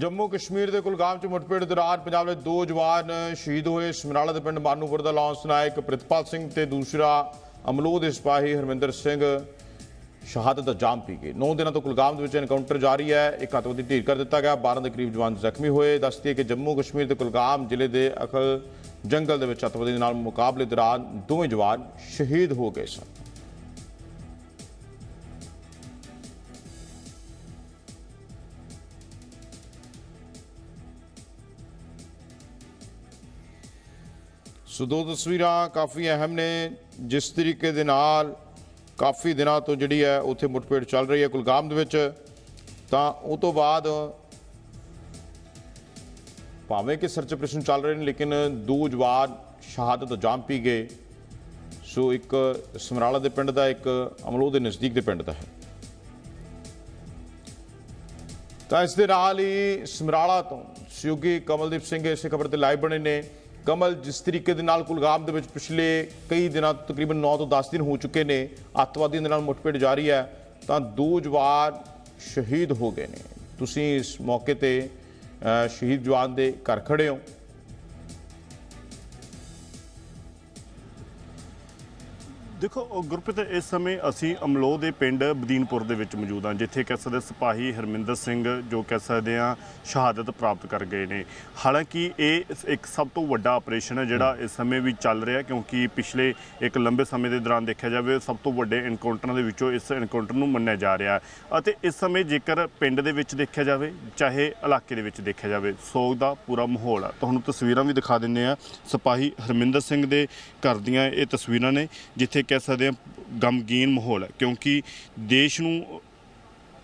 ਜੰਮੂ ਕਸ਼ਮੀਰ ਦੇ ਕੁਲਗਾਮ ਚ ਮੁਠਭੇੜ ਦੌਰਾਨ ਪੰਜਾਬ ਦੇ ਦੋ ਜਵਾਨ ਸ਼ਹੀਦ ਹੋਏ। ਸਮਰਾਲਾ ਦੇ ਪਿੰਡ ਮਾਨੂਪੁਰ ਦਾ ਲਾਂਸ ਨਾਇਕ ਪ੍ਰਿਤਪਾਲ ਸਿੰਘ ਤੇ ਦੂਸਰਾ ਅਮਲੋਹ ਦੇ ਸਿਪਾਹੀ ਹਰਮਿੰਦਰ ਸਿੰਘ। ਸ਼ਹਾਦਤ ਦਾ ਜਾਮ ਪੀ ਗਏ 9 ਦਿਨਾਂ ਤੋਂ ਕੁਲਗਾਮ ਦੇ ਵਿੱਚ ਐਨਕਾਊਂਟਰ ਜਾਰੀ ਹੈ। ਇੱਕ ਅੱਤਵਾਦੀ ਢੇਰ ਕਰ ਦਿੱਤਾ ਗਿਆ। 12 ਦੇ ਕਰੀਬ ਜਵਾਨ ਜ਼ਖਮੀ ਹੋਏ। ਦੱਸਦੀ ਹੈ ਕਿ ਜੰਮੂ ਕਸ਼ਮੀਰ ਦੇ ਕੁਲਗਾਮ ਜ਼ਿਲ੍ਹੇ ਦੇ ਅਖਲ ਜੰਗਲ ਦੇ ਵਿੱਚ ਅੱਤਵਾਦੀ ਨਾਲ ਮੁਕਾਬਲੇ ਦੌਰਾਨ ਦੋਵੇਂ ਜਵਾਨ ਸ਼ਹੀਦ ਹੋ ਗਏ ਸਨ। ਸੋ ਦੋ ਤਸਵੀਰਾਂ ਕਾਫੀ ਅਹਿਮ ਨੇ। ਜਿਸ ਤਰੀਕੇ ਦੇ ਨਾਲ ਕਾਫੀ ਦਿਨਾਂ ਤੋਂ ਜਿਹੜੀ ਹੈ ਉੱਥੇ ਮੁੱਠਭੇੜ ਚੱਲ ਰਹੀ ਹੈ ਕੁਲਗਾਮ ਦੇ ਵਿੱਚ। ਤਾਂ ਉਹ ਤੋਂ ਬਾਅਦ ਭਾਵੇਂ ਕਿ ਸਰਚ ਆਪਰੇਸ਼ਨ ਚੱਲ ਰਹੇ ਨੇ, ਲੇਕਿਨ ਦੋ ਜਵਾਨ ਸ਼ਹਾਦਤ ਜਾਮ ਪੀ ਗਏ। ਸੋ ਇੱਕ ਸਮਰਾਲਾ ਦੇ ਪਿੰਡ ਦਾ, ਇੱਕ ਅਮਲੋਹ ਦੇ ਨਜ਼ਦੀਕ ਦੇ ਪਿੰਡ ਦਾ ਹੈ। ਤਾਂ ਇਸ ਦੇ ਨਾਲ ਹੀ ਸਮਰਾਲਾ ਤੋਂ ਸਹਿਯੋਗੀ ਕਮਲਦੀਪ ਸਿੰਘ ਇਸੇ ਖਬਰ ਤੇ ਲਾਈਵ ਬਣੇ ਨੇ। ਕਮਲ ਜਿਸ ਤਰੀਕੇ ਦੇ ਨਾਲ ਕੁਲਗਾਮ ਦੇ ਵਿੱਚ ਪਿਛਲੇ ਕਈ ਦਿਨਾਂ ਤੋਂ ਤਕਰੀਬਨ 9 ਤੋਂ 10 ਦਿਨ ਹੋ ਚੁੱਕੇ ਨੇ ਅੱਤਵਾਦੀਆਂ ਦੇ ਨਾਲ ਮੁੱਠਭੇੜ ਜਾਰੀ ਹੈ, ਤਾਂ ਦੋ ਜਵਾਨ ਸ਼ਹੀਦ ਹੋ ਗਏ ਨੇ। ਤੁਸੀਂ ਇਸ ਮੌਕੇ ਤੇ ਸ਼ਹੀਦ ਜਵਾਨ ਦੇ ਘਰ ਖੜੇ ਹੋ। ਦੇਖੋ ਗੁਰਪ੍ਰੀਤ ਇਸ ਸਮੇਂ ਅਸੀਂ ਅਮਲੋਹ ਦੇ ਪਿੰਡ ਬਦੀਨਪੁਰ ਦੇ ਵਿੱਚ ਮੌਜੂਦ ਹਾਂ ਜਿੱਥੇ ਕਹਿ ਸਕਦੇ ਸਿਪਾਹੀ ਹਰਮਿੰਦਰ ਸਿੰਘ ਜੋ ਕਹਿ ਸਕਦੇ ਆ ਸ਼ਹਾਦਤ ਪ੍ਰਾਪਤ ਕਰ ਗਏ ਨੇ। ਹਾਲਾਂਕਿ ਇਹ ਇੱਕ ਸਭ ਤੋਂ ਵੱਡਾ ਆਪਰੇਸ਼ਨ ਹੈ ਜਿਹੜਾ ਇਸ ਸਮੇਂ ਵੀ ਚੱਲ ਰਿਹਾ ਕਿਉਂਕਿ ਪਿਛਲੇ ਇੱਕ ਲੰਬੇ ਸਮੇਂ ਦੇ ਦੌਰਾਨ ਦੇਖਿਆ ਜਾਵੇ ਸਭ ਤੋਂ ਵੱਡੇ ਐਨਕਾਊਂਟਰਾਂ ਦੇ ਵਿੱਚੋਂ ਇਸ ਐਨਕਾਊਂਟਰ ਨੂੰ ਮੰਨਿਆ ਜਾ ਰਿਹਾ ਅਤੇ ਇਸ ਸਮੇਂ ਜੇਕਰ ਪਿੰਡ ਦੇ ਵਿੱਚ ਦੇਖਿਆ ਜਾਵੇ ਚਾਹੇ ਇਲਾਕੇ ਦੇ ਵਿੱਚ ਦੇਖਿਆ ਜਾਵੇ ਸੋਗ ਦਾ ਪੂਰਾ ਮਾਹੌਲ ਹੈ। ਤੁਹਾਨੂੰ ਤਸਵੀਰਾਂ ਵੀ ਦਿਖਾ ਦਿੰਨੇ ਆ ਸਿਪਾਹੀ ਹਰਮਿੰਦਰ ਸਿੰਘ ਦੇ ਘਰ ਦੀਆਂ ਇਹ ਤਸਵੀਰਾਂ ਨੇ ਜਿੱਥੇ ਕਹਿ ਸਕਦੇ ਹਾਂ, ਗਮਗੀਨ ਮਾਹੌਲ ਹੈ, ਕਿਉਂਕਿ ਦੇਸ਼ ਨੂੰ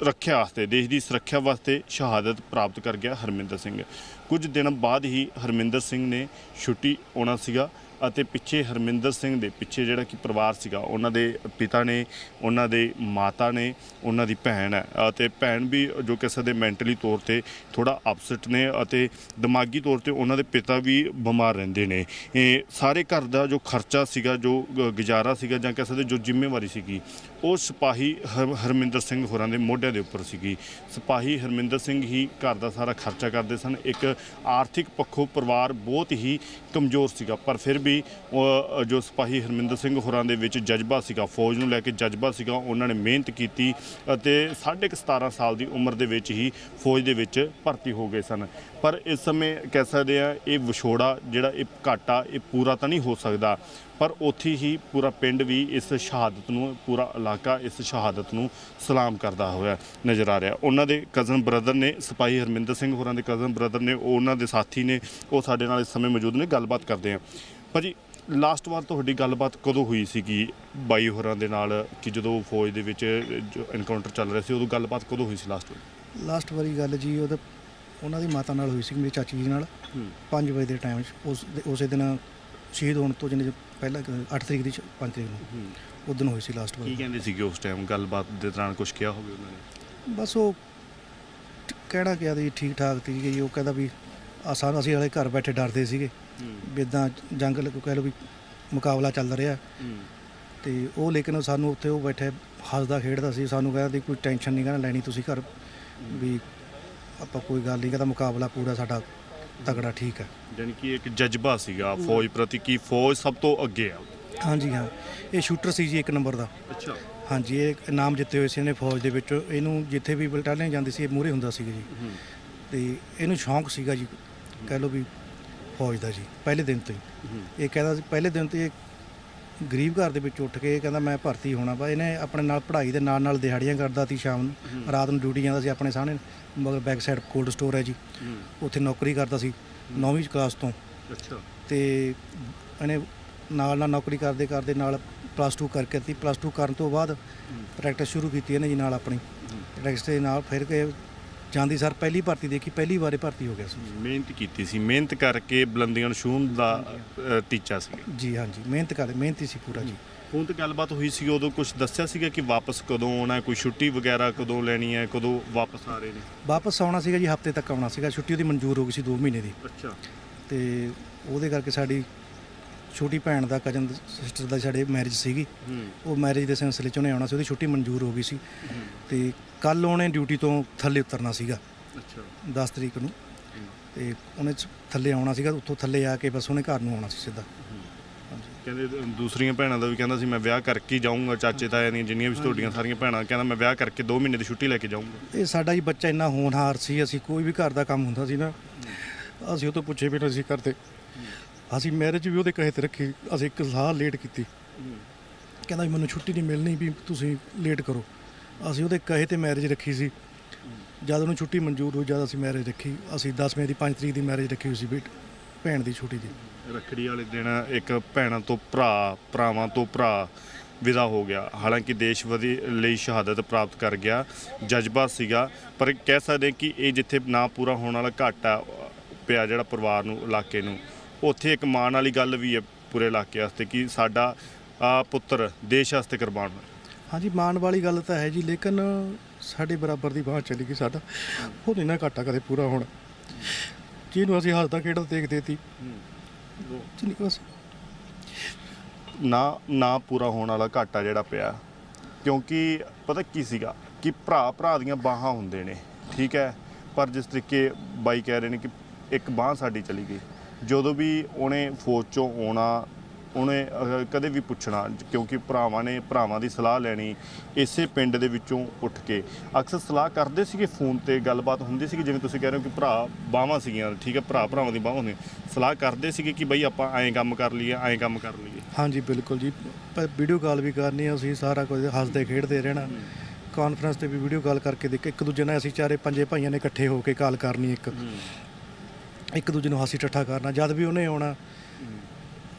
ਰੱਖਿਆ ਵਾਸਤੇ, ਦੇਸ਼ ਦੀ ਸੁਰੱਖਿਆ ਵਾਸਤੇ ਸ਼ਹਾਦਤ ਪ੍ਰਾਪਤ ਕਰ ਗਿਆ ਹਰਮਿੰਦਰ ਸਿੰਘ। ਕੁਝ ਦਿਨ ਬਾਅਦ ਹੀ ਹਰਮਿੰਦਰ ਸਿੰਘ ਨੇ ਛੁੱਟੀ ਆਉਣਾ ਸੀਗਾ। ਅਤੇ ਪਿੱਛੇ ਹਰਮਿੰਦਰ ਸਿੰਘ ਦੇ ਪਿੱਛੇ ਜਿਹੜਾ ਕਿ ਪਰਿਵਾਰ ਸੀਗਾ, ਉਹਨਾਂ ਦੇ ਪਿਤਾ ਨੇ, ਉਹਨਾਂ ਦੇ ਮਾਤਾ ਨੇ, ਉਹਨਾਂ ਦੀ ਭੈਣ ਹੈ। ਅਤੇ ਭੈਣ ਵੀ ਜੋ ਕਿ ਸਕਦੇ ਮੈਂਟਲੀ ਤੌਰ ਤੇ ਥੋੜਾ ਅਪਸੈਟ ਨੇ ਅਤੇ ਦਿਮਾਗੀ ਤੌਰ ਤੇ ਉਹਨਾਂ ਦੇ ਪਿਤਾ ਵੀ ਬਿਮਾਰ ਰਹਿੰਦੇ ਨੇ। ਇਹ ਸਾਰੇ ਘਰ ਦਾ ਜੋ ਖਰਚਾ ਸੀਗਾ, ਜੋ ਗੁਜ਼ਾਰਾ ਸੀਗਾ ਜਾਂ ਕਹਿ ਸਕਦੇ ਜੋ ਜ਼ਿੰਮੇਵਾਰੀ ਸੀਗੀ, ਉਹ ਸਿਪਾਹੀ ਹਰ- ਹਰਮਿੰਦਰ ਸਿੰਘ ਹੋਰਾਂ ਦੇ ਮੋਢਿਆਂ ਦੇ ਉੱਪਰ ਸੀਗੀ। ਸਿਪਾਹੀ ਹਰਮਿੰਦਰ ਸਿੰਘ ਹੀ ਘਰ ਦਾ ਸਾਰਾ ਖਰਚਾ ਕਰਦੇ ਸਨ। ਇੱਕ ਆਰਥਿਕ ਪੱਖੋਂ ਪਰਿਵਾਰ ਬਹੁਤ ਹੀ ਕਮਜ਼ੋਰ ਸੀਗਾ, ਪਰ ਫਿਰ ਵੀ ਉਹ ਜੋ ਸਿਪਾਹੀ ਹਰਮਿੰਦਰ ਸਿੰਘ ਹੋਰਾਂ ਦੇ ਵਿੱਚ ਜਜ਼ਬਾ ਸੀਗਾ, ਫੌਜ ਨੂੰ ਲੈ ਕੇ ਜਜ਼ਬਾ ਸੀਗਾ, ਉਹਨਾਂ ਨੇ ਮਿਹਨਤ ਕੀਤੀ ਅਤੇ ਸਾਢੇ ਕੁ 17 ਸਾਲ ਦੀ ਉਮਰ ਦੇ ਵਿੱਚ ਹੀ ਫੌਜ ਦੇ ਵਿੱਚ ਭਰਤੀ ਹੋ ਗਏ ਸਨ। ਪਰ ਇਸ ਸਮੇਂ ਕਹਿ ਸਕਦੇ ਆ ਇਹ ਵਿਛੋੜਾ ਜਿਹੜਾ ਇਹ ਘਾਟਾ, ਇਹ ਪੂਰਾ ਤਾਂ ਨਹੀਂ ਹੋ ਸਕਦਾ। ਪਰ ਉੱਥੇ ਹੀ ਪੂਰਾ ਪਿੰਡ ਵੀ ਇਸ ਸ਼ਹਾਦਤ ਨੂੰ, ਪੂਰਾ ਇਲਾਕਾ ਇਸ ਸ਼ਹਾਦਤ ਨੂੰ ਸਲਾਮ ਕਰਦਾ ਹੋਇਆ ਨਜ਼ਰ ਆ ਰਿਹਾ। ਉਹਨਾਂ ਦੇ ਕਜ਼ਨ ਬ੍ਰਦਰ ਨੇ, ਸਿਪਾਹੀ ਹਰਮਿੰਦਰ ਸਿੰਘ ਹੋਰਾਂ ਦੇ ਕਜ਼ਨ ਬ੍ਰਦਰ ਨੇ ਉਹਨਾਂ ਦੇ ਸਾਥੀ ਨੇ, ਉਹ ਸਾਡੇ ਨਾਲ ਇਸ ਸਮੇਂ ਮੌਜੂਦ ਨੇ, ਗੱਲਬਾਤ ਕਰਦੇ ਆ ਭਾਜੀ ਲਾਸਟ ਵਾਰ ਤੁਹਾਡੀ ਗੱਲਬਾਤ ਕਦੋਂ ਹੋਈ ਸੀਗੀ ਬਾਈ ਹੋਰਾਂ ਦੇ ਨਾਲ ਕਿ ਜਦੋਂ ਫੌਜ ਦੇ ਵਿੱਚ ਜੋ ਐਨਕਾਊਂਟਰ ਚੱਲ ਰਿਹਾ ਸੀ ਉਦੋਂ ਗੱਲਬਾਤ ਕਦੋਂ ਹੋਈ ਸੀ ਲਾਸਟ ਵਾਰ? ਲਾਸਟ ਵਾਰੀ ਗੱਲ ਜੀ ਉਹਦਾ ਉਹਨਾਂ ਦੀ ਮਾਤਾ ਨਾਲ ਹੋਈ ਸੀ ਮੇਰੀ ਚਾਚੀ ਜੀ ਨਾਲ। 5 ਵਜੇ ਦੇ ਟਾਈਮ 'ਚ ਉਸ ਉਸੇ ਦਿਨ ਸ਼ਹੀਦ ਹੋਣ ਤੋਂ ਜਿਹਨੇ ਪਹਿਲਾਂ 8 ਤਰੀਕ ਦੀ 5 ਤਰੀਕ ਨੂੰ। ਉਦੋਂ ਹੋਈ ਸੀ ਲਾਸਟ ਕੀ ਵਾਰੀ ਕਹਿੰਦੇ ਸੀਗੇ ਉਸ ਟਾਈਮ ਗੱਲਬਾਤ ਦੇ ਦੌਰਾਨ ਕੁਝ ਕਿਹਾ ਹੋਵੇ ਉਹਨਾਂ ਨੇ? ਬਸ ਉਹ ਕਹਿਣਾ ਕਿਹਾ ਦੀ ਠੀਕ ਠਾਕ ਤੀ ਜੀ ਉਹ ਕਹਿੰਦਾ ਵੀ ਆ ਸਾਨੂੰ ਅਸੀਂ ਵਾਲੇ ਘਰ ਬੈਠੇ ਡਰਦੇ ਸੀਗੇ। ਵੀ ਇਦਾਂ ਜੰਗ ਲ- ਕਹਿ ਲਓ ਵੀ ਮੁਕਾਬਲਾ ਚੱਲ ਰਿਹਾ। ਤੇ ਉਹ ਲੇਕਿਨ ਸਾਨੂੰ ਉੱਥੇ ਉਹ ਬੈਠੇ ਹੱਸਦਾ ਖੇਡਦਾ ਸੀ ਸਾਨੂੰ ਕਹਿੰਦਾ ਵੀ ਕੋਈ ਟੈਨਸ਼ਨ ਨਹੀਂ ਕਹਿੰਦਾ ਲੈਣੀ ਤੁਸੀਂ ਘਰ। ਵੀ ਆਪਾਂ ਕੋਈ ਗੱਲ ਨਹੀਂ ਕਹਿੰਦਾ ਮੁਕਾਬਲਾ ਪੂਰਾ ਸਾਡਾ ਤਗੜਾ ਠੀਕ ਹੈ। ਜਾਣੀ ਕਿ ਇੱਕ ਜਜ਼ਬਾ ਸੀਗਾ ਫੌਜ ਪ੍ਰਤੀ ਕਿ ਫੌਜ ਸਭ ਤੋਂ ਅੱਗੇ ਆ। ਹਾਂਜੀ ਹਾਂ। ਇਹ ਸ਼ੂਟਰ ਸੀ ਜੀ ਇੱਕ ਨੰਬਰ ਦਾ। ਅੱਛਾ। ਹਾਂਜੀ ਇਹ ਇਨਾਮ ਜਿੱਤੇ ਹੋਏ ਸੀ ਇਹਨੇ ਫੌਜ ਦੇ ਵਿੱਚ। ਇਹਨੂੰ ਜਿੱਥੇ ਵੀ ਬਲਟਾਲੀਆਂ ਜਾਂਦੀ ਸੀ ਇਹ ਮੂਹਰੇ ਹੁੰਦਾ ਸੀਗਾ ਜੀ। ਤੇ ਇਹਨੂੰ ਸ਼ੌਂਕ ਸੀਗਾ ਜੀ ਕਹਿ ਲਓ ਵੀ ਫੌਜ ਦਾ ਜੀ ਪਹਿਲੇ ਦਿਨ ਤੋਂ ਹੀ। ਇਹ ਕਹਿੰਦਾ ਸੀ ਪਹਿਲੇ ਦਿਨ ਤੋਂ ਇਹ ਗਰੀਬ ਘਰ ਦੇ ਵਿੱਚ ਉੱਠ ਕੇ ਇਹ ਕਹਿੰਦਾ ਮੈਂ ਭਰਤੀ ਹੋਣਾ ਵਾ। ਇਹਨੇ ਆਪਣੇ ਨਾਲ ਪੜ੍ਹਾਈ ਦੇ ਨਾਲ ਨਾਲ ਦਿਹਾੜੀਆਂ ਕਰਦਾ ਸੀ ਸ਼ਾਮ ਨੂੰ। ਰਾਤ ਨੂੰ ਡਿਊਟੀ ਜਾਂਦਾ ਸੀ ਆਪਣੇ ਸਾਹਮਣੇ ਮਗਰ ਬੈਕ ਸਾਈਡ ਕੋਲਡ ਸਟੋਰ ਹੈ ਜੀ। ਉੱਥੇ ਨੌਕਰੀ ਕਰਦਾ ਸੀ 9ਵੀਂ ਕਲਾਸ ਤੋਂ। ਅੱਛਾ। ਤੇ ਇਹਨੇ ਨਾਲ ਨਾਲ ਨੌਕਰੀ ਕਰਦੇ ਕਰਦੇ ਨਾਲ ਪਲੱਸ 2 ਕਰਕੇ ਤੀ ਪਲੱਸ 2 ਕਰਨ ਤੋਂ ਬਾਅਦ ਪ੍ਰੈਕਟਿਸ ਸ਼ੁਰੂ ਕੀਤੀ ਇਹਨੇ ਜੀ ਨਾਲ ਆਪਣੀ। ਪ੍ਰੈਕਟਿਸ ਦੇ ਨਾਲ ਫਿਰ ਕੇ ਜਾਂਦੀ ਸਰ ਪਹਿਲੀ ਭਰਤੀ ਦੇਖੀ ਪਹਿਲੀ ਵਾਰੇ ਭਰਤੀ ਹੋ ਗਿਆ ਸੀ। ਮਿਹਨਤ ਕੀਤੀ ਸੀ। ਮਿਹਨਤ ਕਰਕੇ ਬੁਲੰਦੀਆਂ ਨੂੰ ਛੂਹਣ ਦਾ ਅ, ਟੀਚਾ ਸੀ। ਜੀ ਹਾਂਜੀ। ਮਿਹਨਤ ਕਰ ਮਿਹਨਤੀ ਸੀ ਪੂਰਾ ਜੀ। ਹੁਣ ਤੇ ਗੱਲਬਾਤ ਹੋਈ ਸੀ ਉਦੋਂ ਕੁਝ ਦੱਸਿਆ ਸੀਗਾ ਕਿ ਵਾਪਸ ਕਦੋਂ ਆਉਣਾ ਹੈ, ਕੋਈ ਛੁੱਟੀ ਵਗੈਰਾ ਕਦੋਂ ਲੈਣੀ ਹੈ ਕਦੋਂ ਵਾਪਸ ਆ ਰਹੇ ਨੇ? ਵਾਪਸ ਆਉਣਾ ਸੀਗਾ ਜੀ ਹਫ਼ਤੇ ਤੱਕ ਆਉਣਾ ਸੀਗਾ। ਛੁੱਟੀ ਉਹਦੀ ਮਨਜ਼ੂਰ ਹੋ ਗਈ ਸੀ 2 ਮਹੀਨੇ ਦੀ। ਅੱਛਾ। ਤੇ ਉਹਦੇ ਕਰਕੇ ਸਾਡੀ ਛੋਟੀ ਭੈਣ ਦਾ ਕਜ਼ਨ ਸਿਸਟਰ ਦਾ ਸਾਡੇ ਮੈਰਿਜ ਸੀਗੀ। ਹੂੰ। ਉਹ ਮੈਰਿਜ ਦੇ ਸਿਲਸਿਲੇ 'ਚ ਉਹਨੇ ਆਉਣਾ ਸੀ ਉਹਦੀ ਛੁੱਟੀ ਮਨਜ਼ੂਰ ਹੋ ਗਈ ਸੀ। ਤੇ ਕੱਲ ਉਹਨੇ ਡਿਊਟੀ ਤੋਂ ਥੱਲੇ ਉਤਰਨਾ ਸੀਗਾ। ਅੱਛਾ। 10 ਤਰੀਕ ਨੂੰ। ਤੇ ਉਹਨੇ ਥੱਲੇ ਆਉਣਾ ਸੀਗਾ ਉੱਥੋਂ ਥੱਲੇ ਆ ਕੇ ਬਸ ਉਹਨੇ ਘਰ ਨੂੰ ਆਉਣਾ ਸੀ ਸਿੱਧਾ। ਕਹਿੰਦੇ ਦੂਸਰੀਆਂ ਭੈਣਾਂ ਦਾ ਵੀ ਕਹਿੰਦਾ ਸੀ ਮੈਂ ਵਿਆਹ ਕਰਕੇ ਹੀ ਜਾਊਂਗਾ ਚਾਚੇ ਤਾਇਆਂ ਦੀਆਂ ਜਿੰਨੀਆਂ ਵੀ ਤੁਹਾਡੀਆਂ ਸਾਰੀਆਂ ਭੈਣਾਂ ਕਹਿੰਦਾ ਮੈਂ ਵਿਆਹ ਕਰਕੇ 2 ਮਹੀਨੇ ਦੀ ਛੁੱਟੀ ਲੈ ਕੇ ਜਾਊਂਗਾ। ਇਹ ਸਾਡਾ ਜੀ ਬੱਚਾ ਇੰਨਾ ਹੋਣਹਾਰ ਸੀ ਅਸੀਂ ਕੋਈ ਵੀ ਘਰ ਦਾ ਕੰਮ ਹੁੰਦਾ ਸੀ ਨਾ ਅਸੀਂ ਉਹ ਤੋਂ ਪੁੱਛੇ ਵੀ ਨਹੀਂ ਸੀ ਕਰਦੇ ਅਸੀਂ ਮੈਰਿਜ ਵੀ ਉਹਦੇ ਕਹੇ ਤੇ ਰੱਖੀ ਅਸੀਂ ਇੱਕ ਸਾਲ ਲੇਟ ਕੀਤੀ। ਕਹਿੰਦਾ ਵੀ ਮੈਨੂੰ ਛੁੱਟੀ ਨਹੀਂ ਮਿਲਣੀ ਵੀ ਤੁਸੀਂ ਲੇਟ ਕਰੋ। ਅਸੀਂ ਉਹਦੇ ਕਹੇ ਤੇ ਮੈਰਿਜ ਰੱਖੀ ਸੀ। ਜਦ ਉਹਨੂੰ ਛੁੱਟੀ ਮਨਜ਼ੂਰ ਹੋਈ ਜਦ ਅਸੀਂ ਮੈਰਿਜ ਰੱਖੀ ਅਸੀਂ 10ਵੇਂ ਦੀ 5 ਤਰੀਕ ਦੀ ਮੈਰਿਜ ਰੱਖੀ ਹੋਈ ਸੀ ਬੇਟ ਭੈਣ ਦੀ ਛੁੱਟੀ ਦੀ। ਰੱਖੜੀ ਵਾਲੇ ਦਿਨ ਇੱਕ ਭੈਣਾਂ ਤੋਂ ਭਰਾ ਭਰਾਵਾਂ ਤੋਂ ਭਰਾ ਵਿਦਾ ਹੋ ਗਿਆ। ਹਾਲਾਂਕਿ ਦੇਸ਼ ਵਧੀ ਲਈ ਸ਼ਹਾਦਤ ਪ੍ਰਾਪਤ ਕਰ ਗਿਆ। ਜਜ਼ਬਾ ਸੀਗਾ ਪਰ ਕਹਿ ਸਕਦੇ ਕਿ ਇਹ ਜਿੱਥੇ ਨਾ ਪੂਰਾ ਹੋਣ ਵਾਲਾ ਘਾਟਾ ਪਿਆ ਜਿਹੜਾ ਪਰਿਵਾਰ ਨੂੰ ਇਲਾਕੇ ਨੂੰ। ਉੱਥੇ ਇੱਕ ਮਾਣ ਵਾਲੀ ਗੱਲ ਵੀ ਹੈ ਪੂਰੇ ਇਲਾਕੇ ਵਾਸਤੇ ਕਿ ਸਾਡਾ ਆ ਪੁੱਤਰ ਦੇਸ਼ ਵਾਸਤੇ ਕੁਰਬਾਨ ਹੋਇਆ। ਹਾਂਜੀ ਮਾਣ ਵਾਲੀ ਗੱਲ ਤਾਂ ਹੈ ਜੀ ਲੇਕਿਨ ਸਾਡੇ ਬਰਾਬਰ ਦੀ ਬਾਹ ਚਲੀ ਗਈ ਸਾਡਾ। ਉਹ ਨਹੀਂ ਨਾ ਘਾਟਾ ਕਦੇ ਪੂਰਾ ਹੋਣਾ। ਜਿਹਨੂੰ ਅਸੀਂ ਹੱਸਦਾ ਖੇਡਦਾ ਦੇਖਦੇ ਸੀ ਨਾ ਨਾ ਪੂਰਾ ਹੋਣ ਵਾਲਾ ਘਾਟਾ ਜਿਹੜਾ ਪਿਆ ਕਿਉਂਕਿ ਪਤਾ ਕੀ ਸੀਗਾ ਕਿ ਭਰਾ ਭਰਾ ਦੀਆਂ ਬਾਹਾਂ ਹੁੰਦੇ ਨੇ ਠੀਕ ਹੈ? ਪਰ ਜਿਸ ਤਰੀਕੇ ਬਾਈ ਕਹਿ ਰਹੇ ਨੇ ਕਿ ਇੱਕ ਬਾਹ ਸਾਡੀ ਚਲੀ ਗਈ। ਜਦੋਂ ਵੀ ਉਹਨੇ ਫੌਜ ਚੋਂ ਆਉਣਾ ਉਹਨੇ ਕਦੇ ਵੀ ਪੁੱਛਣਾ ਕਿਉਂਕਿ ਭਰਾਵਾਂ ਨੇ ਭਰਾਵਾਂ ਦੀ ਸਲਾਹ ਲੈਣੀ ਇਸੇ ਪਿੰਡ ਦੇ ਵਿੱਚੋਂ ਉੱਠ ਕੇ। ਅਕਸਰ ਸਲਾਹ ਕਰਦੇ ਸੀਗੇ ਫੋਨ ਤੇ ਗੱਲਬਾਤ ਹੁੰਦੀ ਸੀਗੀ ਜਿਵੇਂ ਤੁਸੀਂ ਕਹਿ ਰਹੇ ਹੋ ਕਿ ਭਰਾ ਬਾਹਾਂ ਸੀਗੀਆਂ ਠੀਕ ਹੈ ਭਰਾ ਭਰਾਵਾਂ ਦੀ ਬਾਹਾਂ ਹੁੰਦੀਆਂ। ਸਲਾਹ ਕਰਦੇ ਸੀਗੇ ਕਿ ਬਈ ਆਪਾਂ ਐਂ ਕੰਮ ਕਰ ਲਈਏ ਐਂ ਕੰਮ ਕਰ ਲਈਏ। ਹਾਂਜੀ ਬਿਲਕੁਲ ਜੀ। ਵੀਡੀਓ ਕਾਲ ਵੀ ਕਰਨੀ ਆ, ਅਸੀਂ ਸਾਰਾ ਕੁਝ ਹੱਸਦੇ ਖੇਡਦੇ ਰਹਿਣਾ। ਕਾਨਫਰੰਸ ਤੇ ਵੀ ਵੀਡੀਓ ਕਾਲ ਕਰਕੇ ਦੇਖ। ਇੱਕ ਦੂਜੇ ਨਾਲ ਅਸੀਂ ਚਾਰੇ ਪੰਜੇ ਭਾਈਆਂ ਨੇ ਇਕੱਠੇ ਹੋ ਕੇ ਕਾਲ ਕਰਨੀ ਇੱਕ। ਇੱਕ ਦੂਜੇ ਨੂੰ ਹਾਸੀ ਠੱਠਾ ਕਰਨਾ ਜਦ ਵੀ ਉਹਨੇ ਆਉਣਾ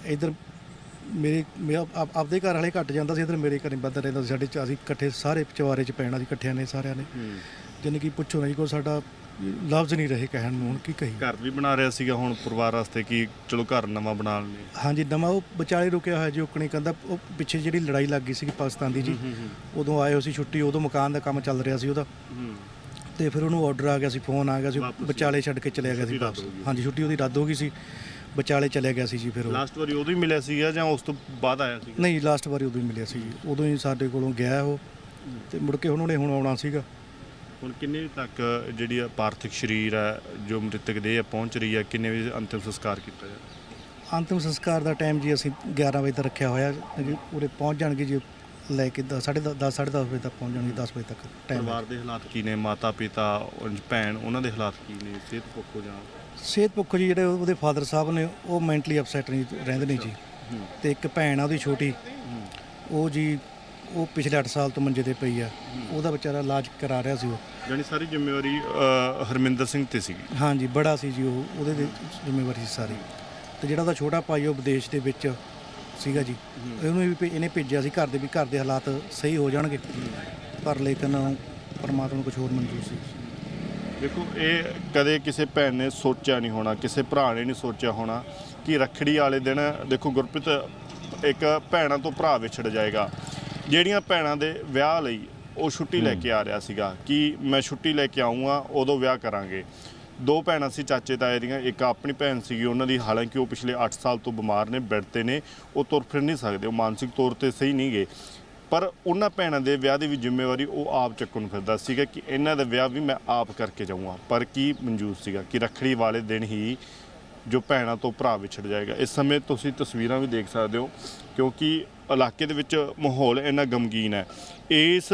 ਇਧਰ ਮੇਰੇ ਮੇਰਾ ਆਪ- ਆਪਦੇ ਘਰ ਵਾਲੇ ਘੱਟ ਜਾਂਦਾ ਸੀ ਇਧਰ ਮੇਰੇ ਘਰੇ ਵੱਧ ਰਹਿੰਦਾ ਸੀ ਸਾਡੇ ਚ ਅਸੀਂ ਇਕੱਠੇ ਸਾਰੇ ਚਵਾਰੇ ਚ ਪੈਣਾ ਸੀ ਇਕੱਠਿਆਂ ਨੇ ਸਾਰਿਆਂ ਨੇ। ਜਾਣੀ ਕਿ ਪੁੱਛੋ ਨਹੀਂ ਕੋਈ ਸਾਡਾ ਲਫ਼ਜ਼ ਨਹੀਂ ਰਹੇ ਕਹਿਣ ਨੂੰ ਹੁਣ ਕੀ ਕਹੀ ਘਰ ਵੀ ਬਣਾ ਰਿਹਾ ਸੀਗਾ ਹੁਣ ਪਰਿਵਾਰ ਵਾਸਤੇ ਕਿ ਚਲੋ ਘਰ ਨਵਾਂ ਬਣਾ ਲਈਏ ਹਾਂਜੀ ਨਵਾਂ ਉਹ ਵਿਚਾਲੇ ਰੁਕਿਆ ਹੋਇਆ ਜੀ ਉਕਣੀ ਕਹਿੰਦਾ ਉਹ ਪਿੱਛੇ ਜਿਹੜੀ ਲੜਾਈ ਲੱਗ ਗਈ ਸੀ ਪਾਕਿਸਤਾਨ ਦੀ ਜੀ ਉਦੋਂ ਆਏ ਹੋ ਸੀ ਛੁੱਟੀ ਉਦੋਂ ਮਕਾਨ ਦਾ ਕੰਮ ਚੱਲ ਰਿਹਾ ਸੀ ਉਹਦਾ। ਤੇ ਫਿਰ ਉਹਨੂੰ ਆਰਡਰ ਆ ਗਿਆ ਸੀ ਫੋਨ ਆ ਗਿਆ ਸੀ ਵਿਚਾਲੇ ਛੱਡ ਕੇ ਚਲਿਆ ਗਿਆ ਸੀ ਵਾਪਸ। ਹਾਂਜੀ ਛੁੱਟੀ ਉਹਦੀ ਰੱਦ ਹੋ ਗਈ ਸੀ ਵਿਚਾਲੇ ਚਲਿਆ ਗਿਆ ਸੀ ਜੀ ਫਿਰ ਉਹ। ਲਾਸਟ ਵਾਰੀ ਉਦੋਂ ਹੀ ਮਿਲਿਆ ਸੀਗਾ ਜਾਂ ਉਸ ਤੋਂ ਬਾਅਦ ਆਇਆ ਸੀ ਨਹੀਂ ਲਾਸਟ ਵਾਰੀ ਉਦੋਂ ਹੀ ਮਿਲਿਆ ਸੀ ਜੀ। ਉਦੋਂ ਹੀ ਸਾਡੇ ਕੋਲੋਂ ਗਿਆ ਉਹ ਤੇ ਮੁੜ ਕੇ ਉਹਨਾਂ ਨੇ ਹੁਣ ਆਉਣਾ ਸੀਗਾ। ਹੁਣ ਕਿੰਨੇ ਤੱਕ ਜਿਹੜੀ ਆ ਪਾਰਥਿਕ ਸਰੀਰ ਹੈ ਜੋ ਮ੍ਰਿਤਕ ਦੇਹ ਆ ਪਹੁੰਚ ਰਹੀ ਹੈ ਕਿੰਨੇ ਵਜੇ ਅੰਤਿਮ ਸੰਸਕਾਰ ਕੀਤਾ ਜਾਏ? ਅੰਤਿਮ ਸੰਸਕਾਰ ਦਾ ਟਾਈਮ ਜੀ ਅਸੀਂ 11 ਵਜੇ ਤੱਕ ਰੱਖਿਆ ਹੋਇਆ ਜੀ ਉਰੇ ਪਹੁੰਚ ਜਾਣਗੇ ਜੀ। ਲੈ ਕੇ 10 10:30 10:30 ਵਜੇ ਤੱਕ ਪਹੁੰਚ ਜਾਣਗੇ 10 ਵਜੇ ਤੱਕ ਟਾਈਮ ਪਰਿਵਾਰ ਦੇ ਹਾਲਾਤ ਕੀ ਨੇ? ਮਾਤਾ ਪਿਤਾ ਉਂਝ ਭੈਣ ਉਹਨਾਂ ਦੇ ਹਾਲਾਤ ਕੀ ਨੇ? ਸਿਹਤ ਪੱਖੋਂ ਜਾਂ? ਸਿਹਤ ਪੱਖੋਂ ਜੀ ਜਿਹੜੇ ਉਹਦੇ ਫਾਦਰ ਸਾਹਿਬ ਨੇ ਉਹ ਮੈਂਟਲੀ ਅਪਸੈਟ ਨਹੀਂ ਰਹਿੰਦੇ ਨੇ ਜੀ। ਤੇ ਇੱਕ ਭੈਣ ਆ ਉਹਦੀ ਛੋਟੀ ਉਹ ਜੀ ਉਹ ਪਿਛਲੇ 8 ਸਾਲ ਤੋਂ ਮੰਜੇ ਤੇ ਪਈ ਆ। ਉਹਦਾ ਵਿਚਾਰਾ ਇਲਾਜ ਕਰਾ ਰਿਹਾ ਸੀ ਉਹ। ਜਾਨੀ ਸਾਰੀ ਜ਼ਿੰਮੇਵਾਰੀ ਹਰਮਿੰਦਰ ਸਿੰਘ ਤੇ ਸੀਗੀ? ਹਾਂਜੀ ਬੜਾ ਸੀ ਜੀ ਉਹ ਉਹਦੇ ਦੇ ਜ਼ਿੰਮੇਵਾਰੀ ਸੀ ਸਾਰੀ। ਤੇ ਜਿਹੜਾ ਉਹਦਾ ਛੋਟਾ ਭਾਈ ਉਹ ਵਿਦੇਸ਼ ਦੇ ਵਿੱਚ ਸੀਗਾ ਜੀ। ਉਹਨੂੰ ਵੀ ਭੇ- ਇਹਨੇ ਭੇਜਿਆ ਸੀ ਘਰ ਦੇ ਵੀ ਘਰ ਦੇ ਹਾਲਾਤ ਸਹੀ ਹੋ ਜਾਣਗੇ। ਪਰ ਲੇਕਿਨ ਪਰਮਾਤਮਾ ਨੂੰ ਕੁਝ ਹੋਰ ਮਨਜ਼ੂਰ ਸੀ। ਦੇਖੋ, ਇਹ ਕਦੇ ਕਿਸੇ ਭੈਣ ਨੇ ਸੋਚਿਆ ਨਹੀਂ ਹੋਣਾ, ਕਿਸੇ ਭਰਾ ਨੇ ਨਹੀਂ ਸੋਚਿਆ ਹੋਣਾ ਕਿ ਰੱਖੜੀ ਵਾਲੇ ਦਿਨ, ਦੇਖੋ ਗੁਰਪ੍ਰੀਤ, ਇੱਕ ਭੈਣਾਂ ਤੋਂ ਭਰਾ ਵਿਛੜ ਜਾਏਗਾ। ਜਿਹੜੀਆਂ ਭੈਣਾਂ ਦੇ ਵਿਆਹ ਲਈ ਉਹ ਛੁੱਟੀ ਲੈ ਕੇ ਆ ਰਿਹਾ ਸੀਗਾ ਕਿ ਮੈਂ ਛੁੱਟੀ ਲੈ ਕੇ ਆਉਂਗਾ ਉਦੋਂ ਵਿਆਹ ਕਰਾਂਗੇ। ਦੋ ਭੈਣਾਂ ਸੀ, ਚਾਚੇ ਤਾਏ ਦੀਆਂ, ਇੱਕ ਆਪਣੀ ਭੈਣ ਸੀਗੀ ਉਹਨਾਂ ਦੀ, ਹਾਲਾਂਕਿ ਉਹ ਪਿਛਲੇ 8 ਸਾਲ ਤੋਂ ਬਿਮਾਰ ਨੇ, ਬੈੱਡ ਤੇ ਨੇ, ਉਹ ਤੁਰ ਫਿਰ ਨਹੀਂ ਸਕਦੇ, ਉਹ ਮਾਨਸਿਕ ਤੌਰ ਤੇ ਸਹੀ ਨਹੀਂ ਗਏ। ਪਰ ਉਹਨਾਂ ਭੈਣਾਂ ਦੇ ਵਿਆਹ ਦੀ ਵੀ ਜ਼ਿੰਮੇਵਾਰੀ ਉਹ ਆਪ ਚੱਕਣ ਨੂੰ ਫਿਰਦਾ ਸੀਗਾ ਕਿ ਇਹਨਾਂ ਦਾ ਵਿਆਹ ਵੀ ਮੈਂ ਆਪ ਕਰਕੇ ਜਾਊਂਗਾ। ਪਰ ਕੀ ਮਨਜ਼ੂਰ ਸੀਗਾ ਕਿ ਰੱਖੜੀ ਵਾਲੇ ਦਿਨ ਹੀ ਜੋ ਭੈਣਾਂ ਤੋਂ ਭਰਾ ਵਿਛੜ ਜਾਏਗਾ। ਇਸ ਸਮੇਂ ਤੁਸੀਂ ਤਸਵੀਰਾਂ ਵੀ ਦੇਖ ਸਕਦੇ ਹੋ, ਕਿਉਂਕਿ ਇਲਾਕੇ ਦੇ ਵਿੱਚ ਮਾਹੌਲ ਇੰਨਾ ਗਮਗੀਨ ਹੈ। ਇਸ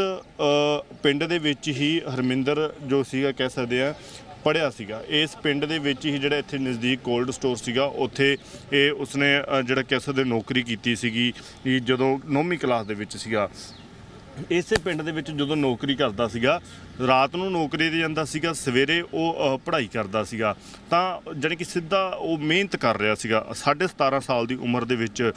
ਪਿੰਡ ਦੇ ਵਿੱਚ ਹੀ ਹਰਮਿੰਦਰ ਜੋ ਸੀਗਾ, ਕਹਿ ਸਕਦੇ ਆ ਪੜਿਆ ਸੀਗਾ। ਇਸ ਪਿੰਡ ਦੇ ਵਿੱਚ ਹੀ ਜਿਹੜਾ ਇੱਥੇ ਨਜ਼ਦੀਕ ਕੋਲਡ ਸਟੋਰ ਸੀਗਾ, ਉੱਥੇ ਇਹ ਉਸਨੇ ਜਿਹੜਾ ਕਹਿ ਸਕਦੇ ਨੌਕਰੀ ਕੀਤੀ ਸੀਗੀ ਜਦੋਂ 9ਵੀਂ ਕਲਾਸ ਦੇ ਵਿੱਚ ਸੀਗਾ। ਇਸੇ ਪਿੰਡ ਦੇ ਵਿੱਚ ਜਦੋਂ ਨੌਕਰੀ ਕਰਦਾ ਸੀਗਾ, ਰਾਤ ਨੂੰ ਨੌਕਰੀ ਤੇ ਜਾਂਦਾ ਸੀਗਾ, ਸਵੇਰੇ ਉਹ ਪੜ੍ਹਾਈ ਕਰਦਾ ਸੀਗਾ। ਤਾਂ ਜਾਣੀ ਕਿ ਸਿੱਧਾ ਉਹ ਮਿਹਨਤ ਕਰ ਰਿਹਾ ਸੀਗਾ। 17.5 ਸਾਲ ਦੀ ਉਮਰ ਦੇ ਵਿੱਚ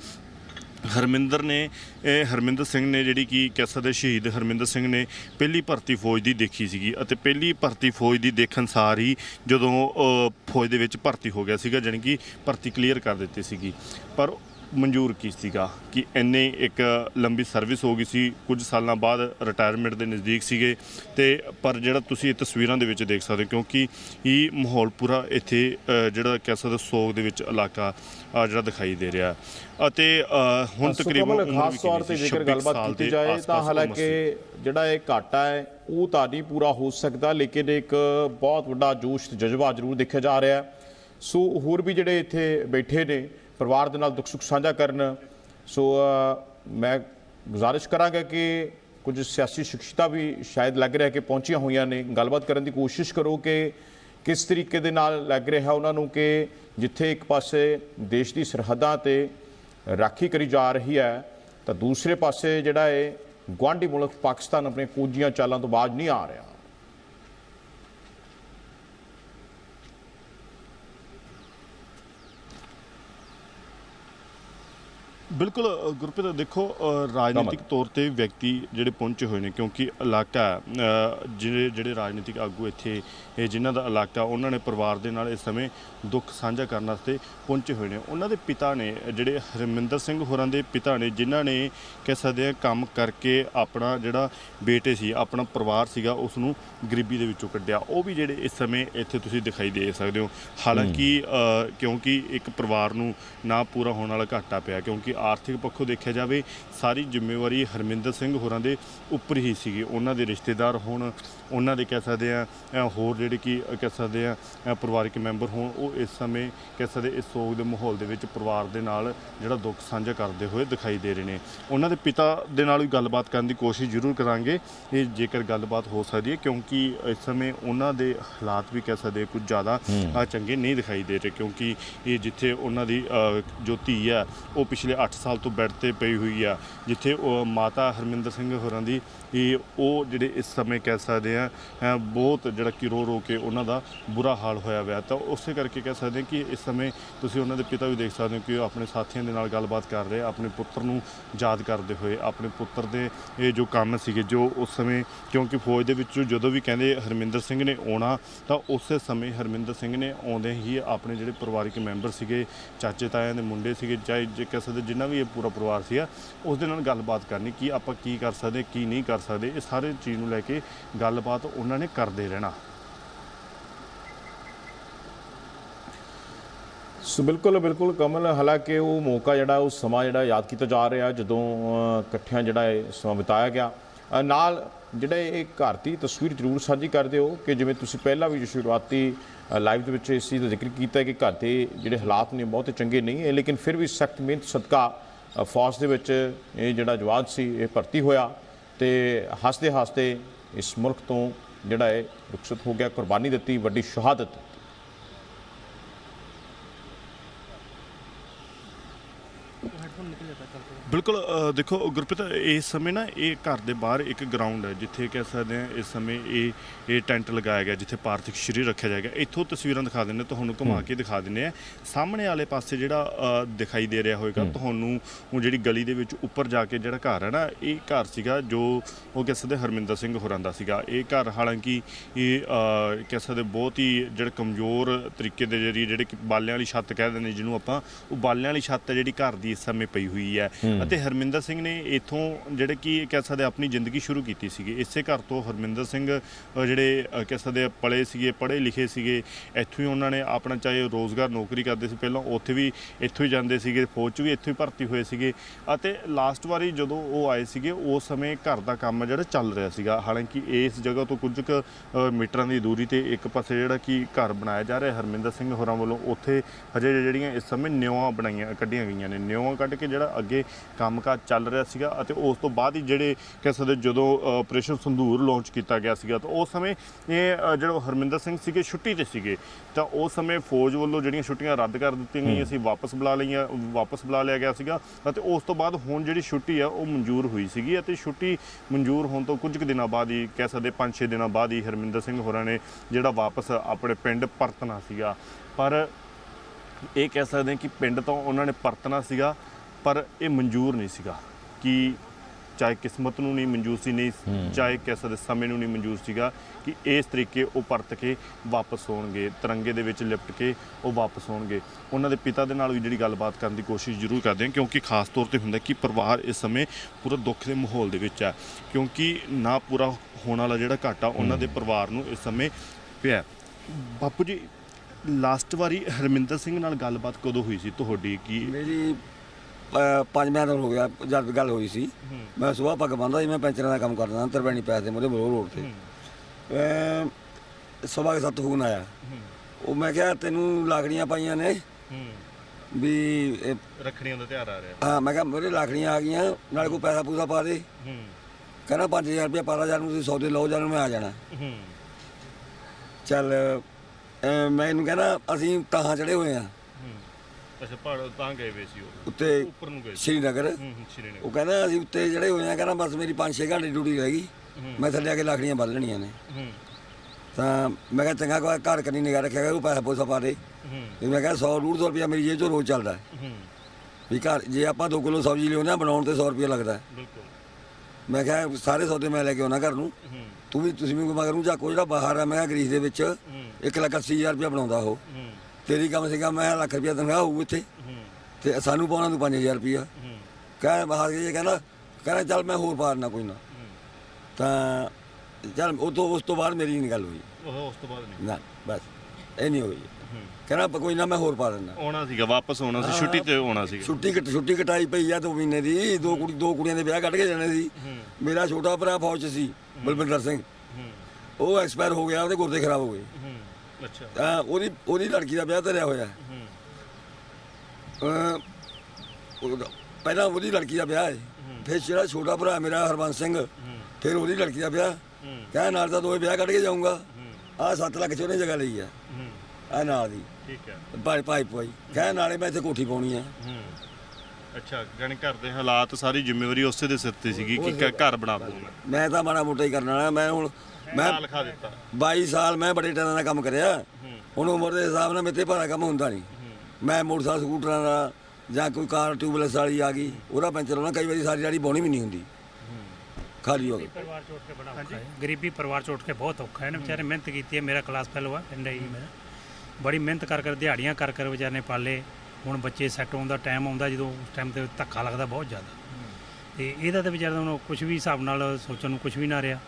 ਹਰਮਿੰਦਰ ਨੇ ਇਹ ਹਰਮਿੰਦਰ ਸਿੰਘ ਨੇ ਜਿਹੜੀ ਕਿ ਕਹਿ ਸਕਦੇ ਸ਼ਹੀਦ ਹਰਮਿੰਦਰ ਸਿੰਘ ਨੇ ਪਹਿਲੀ ਭਰਤੀ ਫੌਜ ਦੀ ਦੇਖੀ ਸੀਗੀ ਅਤੇ ਪਹਿਲੀ ਭਰਤੀ ਫੌਜ ਦੀ ਦੇਖਣ ਸਾਰ ਹੀ ਜਦੋਂ ਅ, ਫੌਜ ਦੇ ਵਿੱਚ ਭਰਤੀ ਹੋ ਗਿਆ ਸੀਗਾ ਜਾਣੀ ਕਿ ਭਰਤੀ ਕਲੀਅਰ ਕਰ ਦਿੱਤੀ ਸੀਗੀ। ਪਰ ਮਨਜ਼ੂਰ ਕੀ ਸੀਗਾ ਕਿ ਇੰਨੇ ਇੱਕ ਲੰਬੀ ਸਰਵਿਸ ਹੋ ਗਈ ਸੀ ਕੁਝ ਸਾਲਾਂ ਬਾਅਦ ਰਿਟਾਇਰਮੈਂਟ ਦੇ ਨਜ਼ਦੀਕ ਸੀਗੇ ਤੇ ਪਰ ਜਿਹੜਾ ਤੁਸੀਂ ਇਹ ਤਸਵੀਰਾਂ ਦੇ ਵਿੱਚ ਦੇਖ ਸਕਦੇ ਹੋ ਕਿਉਂਕਿ ਇਹ ਮਾਹੌਲ ਪੂਰਾ ਇੱਥੇ ਜਿਹੜਾ ਕਹਿ ਸਕਦੇ ਸੋਗ ਦੇ ਵਿੱਚ ਇਲਾਕਾ ਜਿਹੜਾ ਦਿਖਾਈ ਦੇ ਰਿਹਾ। ਅਤੇ ਹੁਣ ਤਕਰੀਬਨ ਖਾਸ ਤੌਰ ਤੇ? ਜੇਕਰ 26 ਗੱਲਬਾਤ ਕੀਤੀ ਜਾਏ ਤਾਂ ਹਾਲਾਂਕਿ ਜਿਹੜਾ ਇਹ ਘਾਟਾ ਹੈ ਉਹ ਤਾਂ ਨਹੀਂ ਪੂਰਾ ਹੋ ਸਕਦਾ ਲੇਕਿਨ ਇੱਕ ਬਹੁਤ ਵੱਡਾ ਜੋਸ਼ ਤੇ ਜਜ਼ਬਾ ਜ਼ਰੂਰ ਦੇਖਿਆ ਜਾ ਰਿਹਾ ਹੈ। ਸੋ ਹੋਰ ਵੀ ਜਿਹੜੇ ਇੱਥੇ ਬੈਠੇ ਨੇ ਪਰਿਵਾਰ ਦੇ ਨਾਲ ਦੁੱਖ ਸੁੱਖ ਸਾਂਝਾ ਕਰਨ। ਸੋ ਮੈਂ ਗੁਜ਼ਾਰਿਸ਼ ਕਰਾਂਗਾ ਕਿ ਕੁਝ ਸਿਆਸੀ ਸ਼ਖਸੀਅਤਾਂ ਵੀ ਸ਼ਾਇਦ ਲੱਗ ਰਿਹਾ ਕਿ ਪਹੁੰਚੀਆਂ ਹੋਈਆਂ ਨੇ। ਗੱਲਬਾਤ ਕਰਨ ਦੀ ਕੋਸ਼ਿਸ਼ ਕਰੋ ਕਿ ਕਿਸ ਤਰੀਕੇ ਦੇ ਨਾਲ ਲੱਗ ਰਿਹਾ ਉਹਨਾਂ ਨੂੰ ਕਿ ਜਿੱਥੇ ਇੱਕ ਪਾਸੇ ਦੇਸ਼ ਦੀ ਸਰਹੱਦਾਂ ਤੇ ਰਾਖੀ ਕਰੀ ਜਾ ਰਹੀ ਹੈ, ਤਾਂ ਦੂਸਰੇ ਪਾਸੇ ਜਿਹੜਾ ਹੈ ਗੁਆਂਢੀ ਮੁਲਕ ਪਾਕਿਸਤਾਨ ਆਪਣੇ ਕੋਝੀਆਂ ਚਾਲਾਂ ਤੋਂ ਬਾਜ ਨਹੀਂ ਆ ਰਿਹਾ। ਬਿਲਕੁਲ ਗੁਰਪ੍ਰੀਤ ਦੇਖੋ ਰਾਜਨੀਤਿਕ ਤੌਰ ਤੇ ਵਿਅਕਤੀ ਜਿਹੜੇ ਪਹੁੰਚੇ ਹੋਏ ਨੇ ਕਿਉਂਕਿ ਇਲਾਕਾ ਜਿਹੜੇ ਜਿਹੜੇ ਰਾਜਨੀਤਿਕ ਆਗੂ ਇੱਥੇ ਇਹ ਜਿਨ੍ਹਾਂ ਦਾ ਇਲਾਕਾ ਉਹਨਾਂ ਨੇ ਪਰਿਵਾਰ ਦੇ ਨਾਲ ਇਸ ਸਮੇਂ ਦੁੱਖ ਸਾਂਝਾ ਕਰਨ ਵਾਸਤੇ ਪਹੁੰਚੇ ਹੋਏ ਨੇ। ਉਹਨਾਂ ਦੇ ਪਿਤਾ ਨੇ ਜਿਹੜੇ ਹਰਮਿੰਦਰ ਸਿੰਘ ਹੋਰਾਂ ਦੇ ਪਿਤਾ ਨੇ ਜਿਨ੍ਹਾਂ ਨੇ ਕਹਿ ਸਕਦੇ ਆ ਕੰਮ ਕਰਕੇ ਆਪਣਾ ਜਿਹੜਾ ਬੇਟੇ ਸੀ ਆਪਣਾ ਪਰਿਵਾਰ ਸੀਗਾ ਉਸ ਨੂੰ ਗਰੀਬੀ ਦੇ ਵਿੱਚੋਂ ਕੱਢਿਆ। ਉਹ ਵੀ ਜਿਹੜੇ ਇਸ ਸਮੇਂ ਇੱਥੇ ਤੁਸੀਂ ਦਿਖਾਈ ਦੇ ਸਕਦੇ ਹੋ। ਹਾਲਾਂਕਿ ਕਿਉਂਕਿ ਇੱਕ ਪਰਿਵਾਰ ਨੂੰ ਨਾ ਪੂਰਾ ਹੋਣ ਵਾਲਾ ਘਾਟਾ ਪਿਆ ਕਿਉਂਕਿ ਆਰਥਿਕ ਪੱਖੋਂ ਦੇਖਿਆ ਜਾਵੇ ਸਾਰੀ ਜ਼ਿੰਮੇਵਾਰੀ ਹਰਮਿੰਦਰ ਸਿੰਘ ਹੋਰਾਂ ਦੇ ਉੱਪਰ ਹੀ ਸੀਗੀ। ਉਹਨਾਂ ਦੇ ਰਿਸ਼ਤੇਦਾਰ ਹੋਣ ਉਹਨਾਂ ਦੇ ਕਹਿ ਸਕਦੇ ਆ ਹੋਰ ਜਿਹੜੇ ਕਿ ਕਹਿ ਸਕਦੇ ਆ ਪਰਿਵਾਰਕ ਮੈਂਬਰ ਹੋਣ ਉਹ ਇਸ ਸਮੇਂ ਕਹਿ ਸਕਦੇ ਇਸ ਸੋਗ ਦੇ ਮਾਹੌਲ ਦੇ ਵਿੱਚ ਪਰਿਵਾਰ ਦੇ ਨਾਲ ਜਿਹੜਾ ਦੁੱਖ ਸਾਂਝਾ ਕਰਦੇ ਹੋਏ ਦਿਖਾਈ ਦੇ ਰਹੇ ਨੇ। ਉਹਨਾਂ ਦੇ ਪਿਤਾ ਦੇ ਨਾਲ ਵੀ ਗੱਲਬਾਤ ਕਰਨ ਦੀ ਕੋਸ਼ਿਸ਼ ਜ਼ਰੂਰ ਕਰਾਂਗੇ। ਇਹ ਜੇਕਰ ਗੱਲਬਾਤ ਹੋ ਸਕਦੀ ਹੈ ਕਿਉਂਕਿ ਇਸ ਸਮੇਂ ਉਹਨਾਂ ਦੇ ਹਾਲਾਤ ਵੀ ਕਹਿ ਸਕਦੇ ਕੁਝ ਜ਼ਿਆਦਾ ਚੰਗੇ ਨਹੀਂ ਦਿਖਾਈ ਦੇ ਰਹੇ ਕਿਉਂਕਿ ਇਹ ਜਿੱਥੇ ਉਹਨਾਂ ਦੀ ਜੋ ਧੀ ਹੈ ਉਹ ਪਿਛਲੇ 8 ਸਾਲ ਤੋਂ ਬੈੱਡ ਤੇ ਪਈ ਹੋਈ ਆ, ਜਿੱਥੇ ਉਹ ਮਾਤਾ ਹਰਮਿੰਦਰ ਸਿੰਘ ਹੋਰਾਂ ਦੀ ਇਹ ਉਹ ਜਿਹੜੇ ਇਸ ਸਮੇਂ ਕਹਿ ਸਕਦੇ ਆ ਬਹੁਤ ਜਿਹੜਾ ਕਿ ਰੋ ਰੋ ਕੇ ਉਹਨਾਂ ਦਾ ਬੁਰਾ ਹਾਲ ਹੋਇਆ ਹੋਇਆ। ਤਾਂ ਉਸੇ ਕਰਕੇ ਕਹਿ ਸਕਦੇ ਹਾਂ ਕਿ ਇਸ ਸਮੇਂ ਤੁਸੀਂ ਉਹਨਾਂ ਦੇ ਪਿਤਾ ਵੀ ਦੇਖ ਸਕਦੇ ਹੋ ਕਿ ਉਹ ਆਪਣੇ ਸਾਥੀਆਂ ਦੇ ਨਾਲ ਗੱਲਬਾਤ ਕਰ ਰਹੇ, ਆਪਣੇ ਪੁੱਤਰ ਨੂੰ ਯਾਦ ਕਰਦੇ ਹੋਏ, ਆਪਣੇ ਪੁੱਤਰ ਦੇ ਇਹ ਜੋ ਕੰਮ ਸੀਗੇ, ਜੋ ਉਸ ਸਮੇਂ ਕਿਉਂਕਿ ਫੌਜ ਦੇ ਵਿੱਚੋਂ ਜਦੋਂ ਵੀ ਕਹਿੰਦੇ ਹਰਮਿੰਦਰ ਸਿੰਘ ਨੇ ਆਉਣਾ, ਤਾਂ ਉਸੇ ਸਮੇਂ ਹਰਮਿੰਦਰ ਸਿੰਘ ਨੇ ਆਉਂਦੇ ਹੀ ਆਪਣੇ ਜਿਹੜੇ ਪਰਿਵਾਰਿਕ ਮੈਂਬਰ ਸੀਗੇ, ਚਾਚੇ ਤਾਇਆਂ ਦੇ ਮੁੰਡੇ ਸੀਗੇ, ਚਾਹੇ ਜੇ ਕਹਿ ਸਕਦੇ ਜਿੰਨਾ ਵੀ ਇਹ ਪੂਰਾ ਪਰਿਵਾਰ ਸੀਗਾ, ਉਸ ਦੇ ਨਾਲ ਗੱਲਬਾਤ ਕਰਨੀ ਕਿ ਆਪਾਂ ਕੀ ਕਰ ਸਕਦੇ, ਕੀ ਨਹੀਂ ਕਰ ਸਕਦੇ ਇਹ ਸਾਰੇ ਚੀਜ਼ ਨੂੰ ਲੈ ਕੇ ਗੱਲਬਾਤ ਉਹਨਾਂ ਨੇ ਕਰਦੇ ਰਹਿਣਾ। ਸੋ ਬਿਲਕੁਲ ਬਿਲਕੁਲ ਕਮਲ, ਹਾਲਾਂਕਿ ਉਹ ਮੌਕਾ ਜਿਹੜਾ, ਉਹ ਸਮਾਂ ਜਿਹੜਾ ਯਾਦ ਕੀਤਾ ਜਾ ਰਿਹਾ, ਜਦੋਂ ਇਕੱਠਿਆਂ ਜਿਹੜਾ ਇਹ ਸਮਾਂ ਬਿਤਾਇਆ ਗਿਆ। ਨਾਲ ਜਿਹੜਾ ਇਹ ਘਰ ਦੀ ਤਸਵੀਰ ਜ਼ਰੂਰ ਸਾਂਝੀ ਕਰਦੇ ਹੋ ਕਿ ਜਿਵੇਂ ਤੁਸੀਂ ਪਹਿਲਾਂ ਵੀ ਸ਼ੁਰੂਆਤੀ ਲਾਈਵ ਦੇ ਵਿੱਚ ਇਸ ਚੀਜ਼ ਦਾ ਜ਼ਿਕਰ ਕੀਤਾ ਕਿ ਘਰ ਦੇ ਜਿਹੜੇ ਹਾਲਾਤ ਨੇ ਬਹੁਤ ਚੰਗੇ ਨਹੀਂ ਹੈ, ਲੇਕਿਨ ਫਿਰ ਵੀ ਸਖਤ ਮਿਹਨਤ, ਸਦਕਾ ਫੌਜ ਦੇ ਵਿੱਚ ਇਹ ਜਿਹੜਾ ਜਵਾਨ ਸੀ, ਇਹ ਭਰਤੀ ਹੋਇਆ। ਤੇ ਹੱਸਦੇ ਹੱਸਦੇ ਇਸ ਮੁਲਕ ਤੋਂ ਜਿਹੜਾ ਹੈ ਰੁਖਸਤ ਹੋ ਗਿਆ, ਕੁਰਬਾਨੀ ਦਿੱਤੀ, ਵੱਡੀ ਸ਼ਹਾਦਤ ਬਿਲਕੁਲ ਅ, ਦੇਖੋ ਗੁਰਪ੍ਰੀਤ ਇਸ ਸਮੇਂ ਨਾ ਇਹ ਘਰ ਦੇ ਬਾਹਰ ਇੱਕ ਗਰਾਊਂਡ ਹੈ ਜਿੱਥੇ ਕਹਿ ਸਕਦੇ ਆ ਇਸ ਸਮੇਂ ਇਹ ਇਹ ਟੈਂਟ ਲਗਾਇਆ ਗਿਆ ਜਿੱਥੇ ਪਾਰਥਿਕ ਸ਼ਰੀਰ ਰੱਖਿਆ ਜਾਏਗਾ। ਇੱਥੋਂ ਤਸਵੀਰਾਂ ਦਿਖਾ ਦਿੰਨੇ ਤੁਹਾਨੂੰ ਘੁਮਾ ਕੇ ਦਿਖਾ ਦਿੰਨੇ ਆ ਸਾਹਮਣੇ ਵਾਲੇ ਪਾਸੇ ਜਿਹੜਾ ਅ, ਦਿਖਾਈ ਦੇ ਰਿਹਾ ਹੋਵੇਗਾ ਤੁਹਾਨੂੰ ਉਹ ਜਿਹੜੀ ਗਲੀ ਦੇ ਵਿੱਚ ਉੱਪਰ ਜਾ ਕੇ ਜਿਹੜਾ ਘਰ ਹੈ ਨਾ ਇਹ ਘਰ ਸੀਗਾ ਜੋ ਉਹ ਕਹਿ ਸਕਦੇ ਹਰਮਿੰਦਰ ਸਿੰਘ ਹੋਰਾਂ ਦਾ ਸੀਗਾ। ਇਹ ਘਰ ਹਾਲਾਂਕਿ ਇਹ ਅ, ਕਹਿ ਸਕਦੇ ਬਹੁਤ ਹੀ ਜਿਹੜਾ ਕਮਜ਼ੋਰ ਤਰੀਕੇ ਦੇ ਜਿਹੜੀ ਜਿਹੜੇ ਕਿ ਬਾਲਿਆਂ ਵਾਲੀ ਛੱਤ ਕਹਿ ਦਿੰਦੇ ਜਿਹਨੂੰ ਆਪਾਂ ਉਹ ਬਾਲਿਆਂ ਵਾਲੀ ਛੱਤ ਹੈ ਜਿਹੜੀ ਘਰ ਦੀ ਇਸ ਸਮੇਂ ਪਈ ਹੋਈ ਹੈ। ਅਤੇ ਹਰਮਿੰਦਰ ਸਿੰਘ ਨੇ ਇਥੋਂ ਜਿਹੜੇ ਕਿ ਕਹਿ ਸਕਦੇ ਆਪਣੀ ਜ਼ਿੰਦਗੀ ਸ਼ੁਰੂ ਕੀਤੀ ਸੀਗੀ। ਇਸੇ ਘਰ ਤੋਂ ਹਰਮਿੰਦਰ ਸਿੰਘ ਜਿਹੜੇ ਕਹਿ ਸਕਦੇ ਪੜ੍ਹੇ ਸੀਗੇ ਪੜ੍ਹੇ ਲਿਖੇ ਸੀਗੇ ਇੱਥੋਂ ਹੀ ਉਹਨਾਂ ਨੇ ਆਪਣਾ ਚਾਹੇ ਰੋਜ਼ਗਾਰ ਨੌਕਰੀ ਕਰਦੇ ਸੀ ਪਹਿਲਾਂ ਉੱਥੇ ਵੀ ਇੱਥੋਂ ਹੀ ਜਾਂਦੇ ਸੀਗੇ ਫੌਜ 'ਚ ਵੀ ਇੱਥੋਂ ਹੀ ਭਰਤੀ ਹੋਏ ਸੀਗੇ। ਅਤੇ ਲਾਸਟ ਵਾਰੀ ਜਦੋਂ ਉਹ ਆਏ ਸੀਗੇ ਉਸ ਸਮੇਂ ਘਰ ਦਾ ਕੰਮ ਜਿਹੜਾ ਚੱਲ ਰਿਹਾ ਸੀਗਾ। ਹਾਲਾਂਕਿ ਇਸ ਜਗ੍ਹਾ ਤੋਂ ਕੁਝ ਕੁ ਮੀਟਰਾਂ ਦੀ ਦੂਰੀ ਤੇ ਇੱਕ ਪਾਸੇ ਜਿਹੜਾ ਕਿ ਘਰ ਬਣਾਇਆ ਜਾ ਰਿਹਾ ਹਰਮਿੰਦਰ ਸਿੰਘ ਹੋਰਾਂ ਵੱਲੋਂ ਉੱਥੇ ਹਜੇ ਜਿਹੜੀਆਂ ਇਸ ਸਮੇਂ ਨਿਉਆਂ ਬਣਾਈਆਂ ਕੱਢੀਆਂ ਗਈਆਂ ਨੇ। ਨਿਉਆਂ ਕੱਢ ਕੇ ਜਿਹੜਾ ਅੱਗੇ ਕੰਮਕਾਜ ਚੱਲ ਰਿਹਾ ਸੀਗਾ ਅਤੇ ਉਸ ਤੋਂ ਬਾਅਦ ਹੀ ਜਿਹੜੇ ਕਹਿ ਸਕਦੇ ਜਦੋਂ ਆਪਰੇਸ਼ਨ ਸੰਧੂਰ ਲਾਂਚ ਕੀਤਾ ਗਿਆ ਸੀਗਾ ਤਾਂ ਉਸ ਸਮੇਂ ਇਹ ਜਿਹੜਾ ਹਰਮਿੰਦਰ ਸਿੰਘ ਸੀਗੇ ਛੁੱਟੀ ਤੇ ਸੀਗੇ। ਤਾਂ ਉਸ ਸਮੇਂ ਫੌਜ ਵੱਲੋਂ ਜਿਹੜੀਆਂ ਛੁੱਟੀਆਂ ਰੱਦ ਕਰ ਦਿੱਤੀਆਂ ਗਈਆਂ ਸੀ ਵਾਪਸ ਬੁਲਾ ਲਈਆਂ ਵਾਪਸ ਬੁਲਾ ਲਿਆ ਗਿਆ ਸੀਗਾ ਅਤੇ ਉਸ ਤੋਂ ਬਾਅਦ ਹੁਣ ਜਿਹੜੀ ਛੁੱਟੀ ਆ ਉਹ ਮਨਜ਼ੂਰ ਹੋਈ ਸੀਗੀ ਅਤੇ ਛੁੱਟੀ ਮਨਜ਼ੂਰ ਹੋਣ ਤੋਂ ਕੁਝ ਕੁ ਦਿਨਾਂ ਬਾਅਦ ਹੀ ਕਹਿ ਸਕਦੇ 5-6 ਦਿਨਾਂ ਬਾਅਦ ਹੀ ਹਰਮਿੰਦਰ ਸਿੰਘ ਹੋਰਾਂ ਨੇ ਜਿਹੜਾ ਵਾਪਸ ਆਪਣੇ ਪਿੰਡ ਪਰਤਣਾ ਸੀਗਾ। ਪਰ ਇਹ ਕਹਿ ਸਕਦੇ ਹਾਂ ਕਿ ਪਿੰਡ ਤੋਂ ਉਹਨਾਂ ਨੇ ਪਰਤਣਾ ਸੀਗਾ ਪਰ ਇਹ ਮਨਜ਼ੂਰ ਨਹੀਂ ਸੀਗਾ ਕਿ ਚਾਹੇ ਕਿਸਮਤ ਨੂੰ ਨਹੀਂ ਮਨਜ਼ੂਰ ਸੀ ਨਹੀਂ ਚਾਹੇ ਕਿਸੇ ਦੇ ਸਮੇਂ ਨੂੰ ਨਹੀਂ ਮਨਜ਼ੂਰ ਸੀਗਾ ਕਿ ਇਸ ਤਰੀਕੇ ਉਹ ਪਰਤ ਕੇ ਵਾਪਸ ਹੋਣਗੇ ਤਿਰੰਗੇ ਦੇ ਵਿੱਚ ਲਿਪਟ ਕੇ ਉਹ ਵਾਪਸ ਹੋਣਗੇ ਉਹਨਾਂ ਦੇ ਪਿਤਾ ਦੇ ਨਾਲ ਵੀ ਜਿਹੜੀ ਗੱਲਬਾਤ ਕਰਨ ਦੀ ਕੋਸ਼ਿਸ਼ ਜ਼ਰੂਰ ਕਰਦੇ ਹਾਂ ਕਿਉਂਕਿ ਖਾਸ ਤੌਰ ਤੇ ਹੁੰਦਾ ਕਿ ਪਰਿਵਾਰ ਇਸ ਸਮੇਂ ਪੂਰਾ ਦੁੱਖ ਦੇ ਮਾਹੌਲ ਦੇ ਵਿੱਚ ਹੈ ਕਿਉਂਕਿ ਨਾ ਪੂਰਾ ਹੋਣ ਵਾਲਾ ਜਿਹੜਾ ਘਾਟਾ ਉਹਨਾਂ ਦੇ ਪਰਿਵਾਰ ਨੂੰ ਇਸ ਸਮੇਂ ਪਿਆ। ਬਾਪੂ ਜੀ ਲਾਸਟ ਵਾਰੀ ਹਰਮਿੰਦਰ ਸਿੰਘ ਨਾਲ ਗੱਲਬਾਤ ਕਦੋਂ ਹੋਈ ਸੀ ਤੁਹਾਡੀ? ਕੀ ਮੇਰੀ ਅ, ਪੰਜ ਮਹੀਨੇ ਦਾ ਹੋ ਗਿਆ ਜਦ ਗੱਲ ਹੋਈ ਸੀ। ਮੈਂ ਸੁਬਾਹ ਪੱਗ ਬੰਨਦਾ ਸੀ ਮੈਂ ਪੈਂਚਰਾਂ ਦਾ ਕੰਮ ਕਰਦਾ ਤਰਵੈਣੀ ਪੈਸੇ ਮੋਰੇ ਬਰੋ ਰੋਡ ਤੇ। ਸੁਬਾਹ ਸੱਤ ਫੋਨ ਆਇਆ। ਉਹ ਮੈਂ ਕਿਹਾ ਤੈਨੂੰ ਲਾਗੜੀਆਂ ਪਾਈਆਂ ਨੇ ਵੀ ਰੱਖੜੀਆਂ ਦਾ ਤਿਉਹਾਰ ਆ ਰਿਹਾ। ਹਾਂ ਮੈਂ ਕਿਹਾ ਮੇਰੇ ਲਾਗੜੀਆਂ ਆ ਗਈਆਂ ਨਾਲ ਕੋਈ ਪੈਸਾ ਪੂਸਾ ਪਾ ਦੇ। ਕਹਿੰਦਾ 5000 ਰੁਪਇਆ ਪਾਰਾ ਜਾਨ ਨੂੰ ਤੁਸੀਂ ਸੌਦੇ ਲਓ ਜਾਨ ਮੈਂ ਆ ਜਾਣਾ। ਚੱਲ ਮੈਂ ਇਹਨੂੰ ਕਹਿੰਦਾ ਅਸੀਂ ਤਾਹਾਂ ਚੜੇ ਹੋਏ ਆ ਅੱਛਾ ਪਹਾੜ ਤਾਂ ਗਏ ਵੇ ਸੀ ਉਹ। ਉੱਤੇ ਉੱਪਰ ਨੂੰ ਗਏ ਸੀ। ਸ਼੍ਰੀਨਗਰ? ਹੂੰ ਸ਼੍ਰੀਨਗਰ। ਉਹ ਕਹਿੰਦਾ ਅਸੀਂ ਉੱਤੇ ਜਿਹੜੇ ਹੋਏ ਆ ਕਹਿੰਦਾ ਬਸ ਮੇਰੀ 5-6 ਘੰਟੇ ਡਿਊਟੀ ਰਹਿ ਗਈ ਮੈਂ ਥੱਲੇ ਆ ਕੇ ਲਾਖੜੀਆਂ ਬੰਨ ਲੈਣੀਆਂ ਨੇ। ਹੂੰ। ਤਾਂ ਮੈਂ ਕਿਹਾ ਚੰਗਾ ਕੋਈ ਘਰ ਕੰਨੀ ਨਿਗਾਹ ਰੱਖਿਆ ਕਰ ਉਹ ਪੈਸਾ ਪੂਸਾ ਪਾ ਦੇ। ਹੂੰ। ਤੇ ਮੈਂ ਕਿਹਾ 100 150 ਰੁਪਇਆ ਮੇਰੀ ਜੇਬ ਚੋਂ ਰੋਜ਼ ਚੱਲਦਾ। ਹੈ। ਹੂੰ ਵੀ ਘਰ ਜੇ ਆਪਾਂ 2 ਕਿਲੋ ਸਬਜ਼ੀ ਲਿਆਉਂਦੇ ਬਣਾਉਣ ਤੇ 100 ਰੁਪਇਆ ਲੱਗਦਾ। ਬਿਲਕੁਲ। ਮੈਂ ਕਿਹਾ ਸਾਰੇ ਸੌਦੇ ਮੈਂ ਲੈ ਕੇ ਆਉਣਾ ਘਰ ਨੂੰ। ਤੂੰ ਵੀ ਤੁਸੀਂ ਵੀ ਮਗਰ ਨੂੰ ਜਾਕੋ ਜਿਹੜਾ ਬਾਹਰ ਆ ਮੈਂ ਕਿਹਾ ਗਰੀਸ ਦੇ ਵਿੱਚ ਹੂੰ। 1 ਲੱਖ 80 ਹਜ਼ਾਰ ਰੁਪਇਆ ਬਣਾਉਂਦਾ ਉਹ। ਤੇਰੀ ਕੰਮ ਸੀਗਾ ਮੈਂ ਕਿਹਾ ਲੱਖ ਰੁਪਇਆ ਤਨਖਾਹ ਹੋਊ ਇੱਥੇ। ਤੇ ਸਾਨੂੰ ਪਾਉਣਾ ਤੂੰ 5000 ਰੁਪਇਆ। ਹੂੰ ਕਹਿੰਦਾ ਬਾਹਰ ਕੇ ਕਹਿੰਦਾ ਕਹਿੰਦਾ ਚੱਲ ਮੈਂ ਹੋਰ ਪਾਰਨਾ ਕੋਈ ਨਾ। ਤਾਂ ਚੱਲ ਉਹ ਤੋਂ ਉਸ ਤੋਂ ਬਾਅਦ ਮੇਰੀ ਨਹੀਂ ਗੱਲ ਹੋਈ। ਉਹ ਉਸ ਤੋਂ ਬਾਅਦ ਨਹੀਂ। ਨਾ ਬਸ ਇਹ ਨਹੀਂ ਹੋਈ। ਹੂੰ ਕਹਿੰਦਾ ਕੋਈ ਨਾ ਮੈਂ ਹੋਰ ਪਾ ਦਿੰਦਾ। ਆਉਣਾ ਸੀਗਾ ਵਾਪਸ ਆਉਣਾ ਸੀ ਛੁੱਟੀ ਤੇ ਆਉਣਾ ਸੀਗਾ। ਛੁੱਟੀ ਛੁੱਟੀ ਕਟਾਈ ਪਈ ਆ ਦੋ ਮਹੀਨੇ ਦੀ ਦੋ ਕੁੜੀ ਦੋ ਕੁੜੀਆਂ ਦੇ ਵਿਆਹ ਕੱਢ ਕੇ ਜਾਣੇ ਸੀ। ਮੇਰਾ ਛੋਟਾ ਭਰਾ ਫੌਜ 'ਚ ਸੀ ਬਲਵਿੰਦਰ ਸਿੰਘ। ਉਹ ਐਕਸਪਾਇਰ ਹੋ ਗਿਆ ਉਹਦੇ ਗੁਰਦੇ ਖਰਾਬ ਹੋ ਗਏ। ਤਾਂ ਉਹਦੀ ਉਹਦੀ ਲੜਕੀ ਦਾ ਵਿਆਹ ਧਰਿਆ ਹੋਇਆ। ਹੂੰ। ਅਹ, ਉਹਦਾ- ਪਹਿਲਾਂ ਉਹਦੀ ਲੜਕੀ ਦਾ ਵਿਆਹ ਹੈ। ਫਿਰ ਜਿਹੜਾ ਛੋਟਾ ਭਰਾ ਮੇਰਾ ਹਰਬੰਸ ਸਿੰਘ ਫਿਰ ਉਹਦੀ ਲੜਕੀ ਦਾ ਵਿਆਹ। ਕਹਿ ਨਾਲ ਤਾਂ ਦੋਵੇਂ ਵਿਆਹ ਕੱਢ ਕੇ ਜਾਊਂਗਾ। ਆਹ 7 ਲੱਖ ਚ ਉਹਨੇ ਜਗ੍ਹਾ ਲਈ ਆ। ਹੂੰ। ਆ ਨਾਲ ਦੀ। ਠੀਕ ਹੈ। ਭਾਈ ਭਾਈ ਭਾਈ ਕਹਿ ਨਾਲੇ ਮੈਂ ਇੱਥੇ ਕੋਠੀ ਪਾਉਣੀ ਆ। ਹੂੰ। ਅੱਛਾ ਗਣ ਘਰ ਦੇ ਹਾਲਾਤ ਸਾਰੀ ਜ਼ਿੰਮੇਵਾਰੀ ਉਸੇ ਦੇ ਸਿਰ ਤੇ ਸੀਗੀ ਕਿ ਘ- ਘਰ ਬਣਾ ਦੂੰ ਮੈਂ ਮੈਂ ਤਾਂ ਮਾੜਾ ਮੋਟਾ ਹੀ ਕਰਨ ਵਾਲਾ। ਮੈਂ ਹੁਣ ਮੈਂ ਨਾਲ ਲਿਖਾ ਦਿੱਤਾ। 22 ਸਾਲ ਮੈਂ ਬੜੇ ਟਾਈਮ ਦਾ ਕੰਮ ਕਰਿਆ। ਹੁਣ ਉਮਰ ਦੇ ਹਿਸਾਬ ਨਾਲ ਮੇਤੇ ਭਾਰਾ ਕੰਮ ਹੁੰਦਾ ਨਹੀਂ। ਮੈਂ ਮੋਟਰਸਾਈਕਲ ਸਕੂਟਰਾਂ ਦਾ ਜਾਂ ਕੋਈ ਕਾਰ ਟਿਊਬਲੈਸ ਵਾਲੀ ਆ ਗਈ ਉਹਦਾ ਪੈਂਚਰ ਹੋਣਾ ਕਈ ਵਾਰੀ ਸਾਰੀ ਦਿਹਾੜੀ ਬੋਣੀ ਵੀ ਨਹੀਂ ਹੁੰਦੀ। ਖਾਲੀ ਹੋ ਗਈ ਪਰਿਵਾਰ ਚੋਟ ਕੇ ਬੜਾ ਔਖਾ ਹੈ। ਗਰੀਬੀ ਪਰਿਵਾਰ ਚੋਟ ਕੇ ਬਹੁਤ ਔਖਾ ਹੈ ਨਾ। ਵਿਚਾਰੇ ਮਿਹਨਤ ਕੀਤੀ ਹੈ। ਮੇਰਾ ਕਲਾਸ ਫੈਲੋ ਆ ਪਿੰਡ ਹੀ ਮੇਰਾ। ਬੜੀ ਮਿਹਨਤ ਕਰ ਕਰ ਦਿਹਾੜੀਆਂ ਕਰ ਕਰ ਵਿਚਾਰੇ ਨੇ ਪਾਲੇ। ਹੁਣ ਬੱਚੇ ਸੈੱਟ ਹੋਣ ਦਾ ਟਾਈਮ ਆਉਂਦਾ ਜਦੋਂ ਉਸ ਟਾਈਮ ਤੇ ਧੱਕਾ ਲੱਗਦਾ ਬਹੁਤ ਜ਼ਿਆਦਾ। ਤੇ ਇਹਦਾ ਤੇ ਵਿਚਾਰਾ ਹੁਣ ਕੁਝ ਵੀ ਹਿਸਾਬ ਨਾਲ ਸੋਚਣ ਨੂੰ ਕੁਝ ਵੀ ਨਾ ਰਿਹਾ।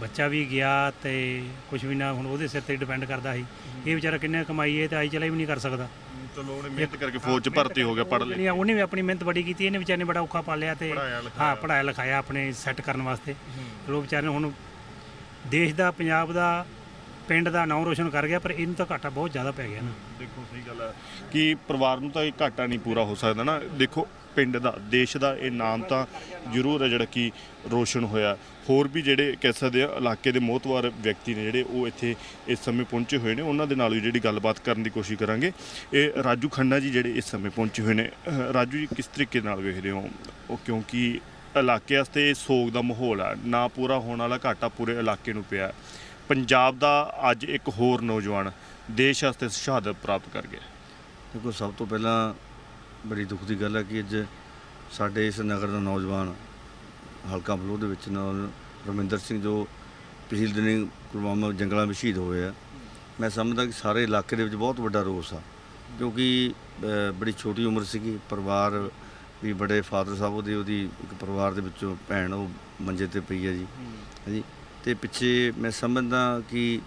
ਬੱਚਾ ਵੀ ਗਿਆ ਤੇ ਕੁਝ ਵੀ ਨਾ ਹੁਣ ਉਹਦੇ ਸਿਰ ਤੇ ਡਿਪੈਂਡ ਕਰਦਾ ਸੀ। ਇਹ ਵਿਚਾਰਾ ਕਿੰਨੇ ਕਮਾਈ ਹੈ ਤੇ ਆਈ ਚਲਾਈ ਵੀ ਨਹੀਂ ਕਰ ਸਕਦਾ। ਚਲੋ ਉਹਨੇ ਮਿਹਨਤ ਕਰਕੇ ਫੌਜ 'ਚ ਭਰਤੀ ਹੋ ਗਿਆ ਪੜ੍ਹ ਲਿਖ। ਨਹੀਂ, ਉਹਨੇ ਵੀ ਆਪਣੀ ਮਿਹਨਤ ਬੜੀ ਕੀਤੀ ਇਹਨੇ ਵਿਚਾਰੇ ਨੇ ਬੜਾ ਔਖਾ ਪਾਲਿਆ ਤੇ ਪੜ੍ਹਾਇਆ ਲਿਖਾਇਆ। ਹਾਂ ਪੜਾਇਆ ਲਿਖਾਇਆ ਆਪਣੇ ਸੈੱਟ ਕਰਨ ਵਾਸਤੇ। ਚਲੋ ਵਿਚਾਰੇ ਨੇ ਹੁਣ ਦੇਸ਼ ਦਾ ਪੰਜਾਬ ਦਾ ਪਿੰਡ ਦਾ ਨਾਮ ਰੋਸ਼ਨ ਕਰ ਗਿਆ ਪਰ ਇਹਨੂੰ ਤਾਂ ਘਾਟਾ ਬਹੁਤ ਜ਼ਿਆਦਾ ਪੈ ਗਿਆ ਨਾ। ਦੇਖੋ ਸਹੀ ਗੱਲ ਹੈ। ਕਿ ਪਰਿਵਾਰ ਨੂੰ ਤਾਂ ਇਹ ਘਾਟਾ ਨਹੀਂ ਪੂਰਾ ਹੋ ਸਕਦਾ ਨਾ। ਦੇਖੋ ਪਿੰਡ ਦਾ, ਦੇਸ਼ ਦਾ ਇਹ ਨਾਮ ਤਾਂ ਜ਼ਰੂਰ ਹੈ ਜਿਹੜਾ ਕਿ ਰੋਸ਼ਨ ਹੋਇਆ। ਹੋਰ ਵੀ ਜਿਹੜੇ ਕਹਿ ਸਕਦੇ ਆ, ਇਲਾਕੇ ਦੇ ਮੋਹਤਵਾਰ ਵਿਅਕਤੀ ਨੇ ਜਿਹੜੇ ਉਹ ਇੱਥੇ ਇਸ ਸਮੇਂ ਪਹੁੰਚੇ ਹੋਏ ਨੇ, ਉਹਨਾਂ ਦੇ ਨਾਲ ਵੀ ਜਿਹੜੀ ਗੱਲਬਾਤ ਕਰਨ ਦੀ ਕੋਸ਼ਿਸ਼ ਕਰਾਂਗੇ। ਇਹ ਰਾਜੂ ਖੰਨਾ ਜੀ ਜਿਹੜੇ ਇਸ ਸਮੇਂ ਪਹੁੰਚੇ ਹੋਏ ਨੇ ਰਾਜੂ ਜੀ ਕਿਸ ਤਰੀਕੇ ਨਾਲ ਵੇਖਦੇ ਹੋ? ਉਹ ਕਿਉਂਕਿ ਇਲਾਕੇ ਵਾਸਤੇ ਇਹ ਸੋਗ ਦਾ ਮਾਹੌਲ ਹੈ ਨਾ ਪੂਰਾ ਹੋਣ ਵਾਲਾ ਘਾਟਾ ਪੂਰੇ ਇਲਾਕੇ ਨੂੰ ਪਿਆ। ਪੰਜਾਬ ਦਾ ਅੱਜ ਇੱਕ ਹੋਰ ਨੌਜਵਾਨ ਦੇਸ਼ ਵਾਸਤੇ ਸ਼ਹਾਦਤ ਪ੍ਰਾਪਤ ਕਰ ਗਿਆ। ਦੇਖੋ, ਸਭ ਤੋਂ ਪਹਿਲਾਂ ਬੜੀ ਦੁੱਖ ਦੀ ਗੱਲ ਹੈ ਕਿ ਅੱਜ ਸਾਡੇ ਇਸ ਨਗਰ ਦਾ ਨੌਜਵਾਨ ਹਲਕਾ ਬਲੋ ਦੇ ਵਿੱਚ ਨਾਲ ਰਮਿੰਦਰ ਸਿੰਘ ਜੋ ਪਿਛਲੇ ਦਿਨੀ ਪੁਲਵਾਮਾ ਜੰਗਲਾਂ ਵਿੱਚ ਸ਼ਹੀਦ ਹੋਏ ਆ। ਮੈਂ ਸਮਝਦਾ ਕਿ ਸਾਰੇ ਇਲਾਕੇ ਦੇ ਵਿੱਚ ਬਹੁਤ ਵੱਡਾ ਰੋਸ ਆ ਕਿਉਂਕਿ ਬੜੀ ਛੋਟੀ ਉਮਰ ਸੀਗੀ ਪਰਿਵਾਰ ਵੀ ਬੜੇ ਫਾਦਰ ਸਾਹਿਬ ਉਹਦੇ ਉਹਦੀ ਇੱਕ ਪਰਿਵਾਰ ਦੇ ਵਿੱਚੋਂ ਭੈਣ ਉਹ ਮੰਜੇ ਤੇ ਪਈ ਹੈ ਜੀ। ਹਾਂਜੀ ਤੇ ਪਿੱਛੇ ਮੈਂ ਸਮਝਦਾ ਕਿ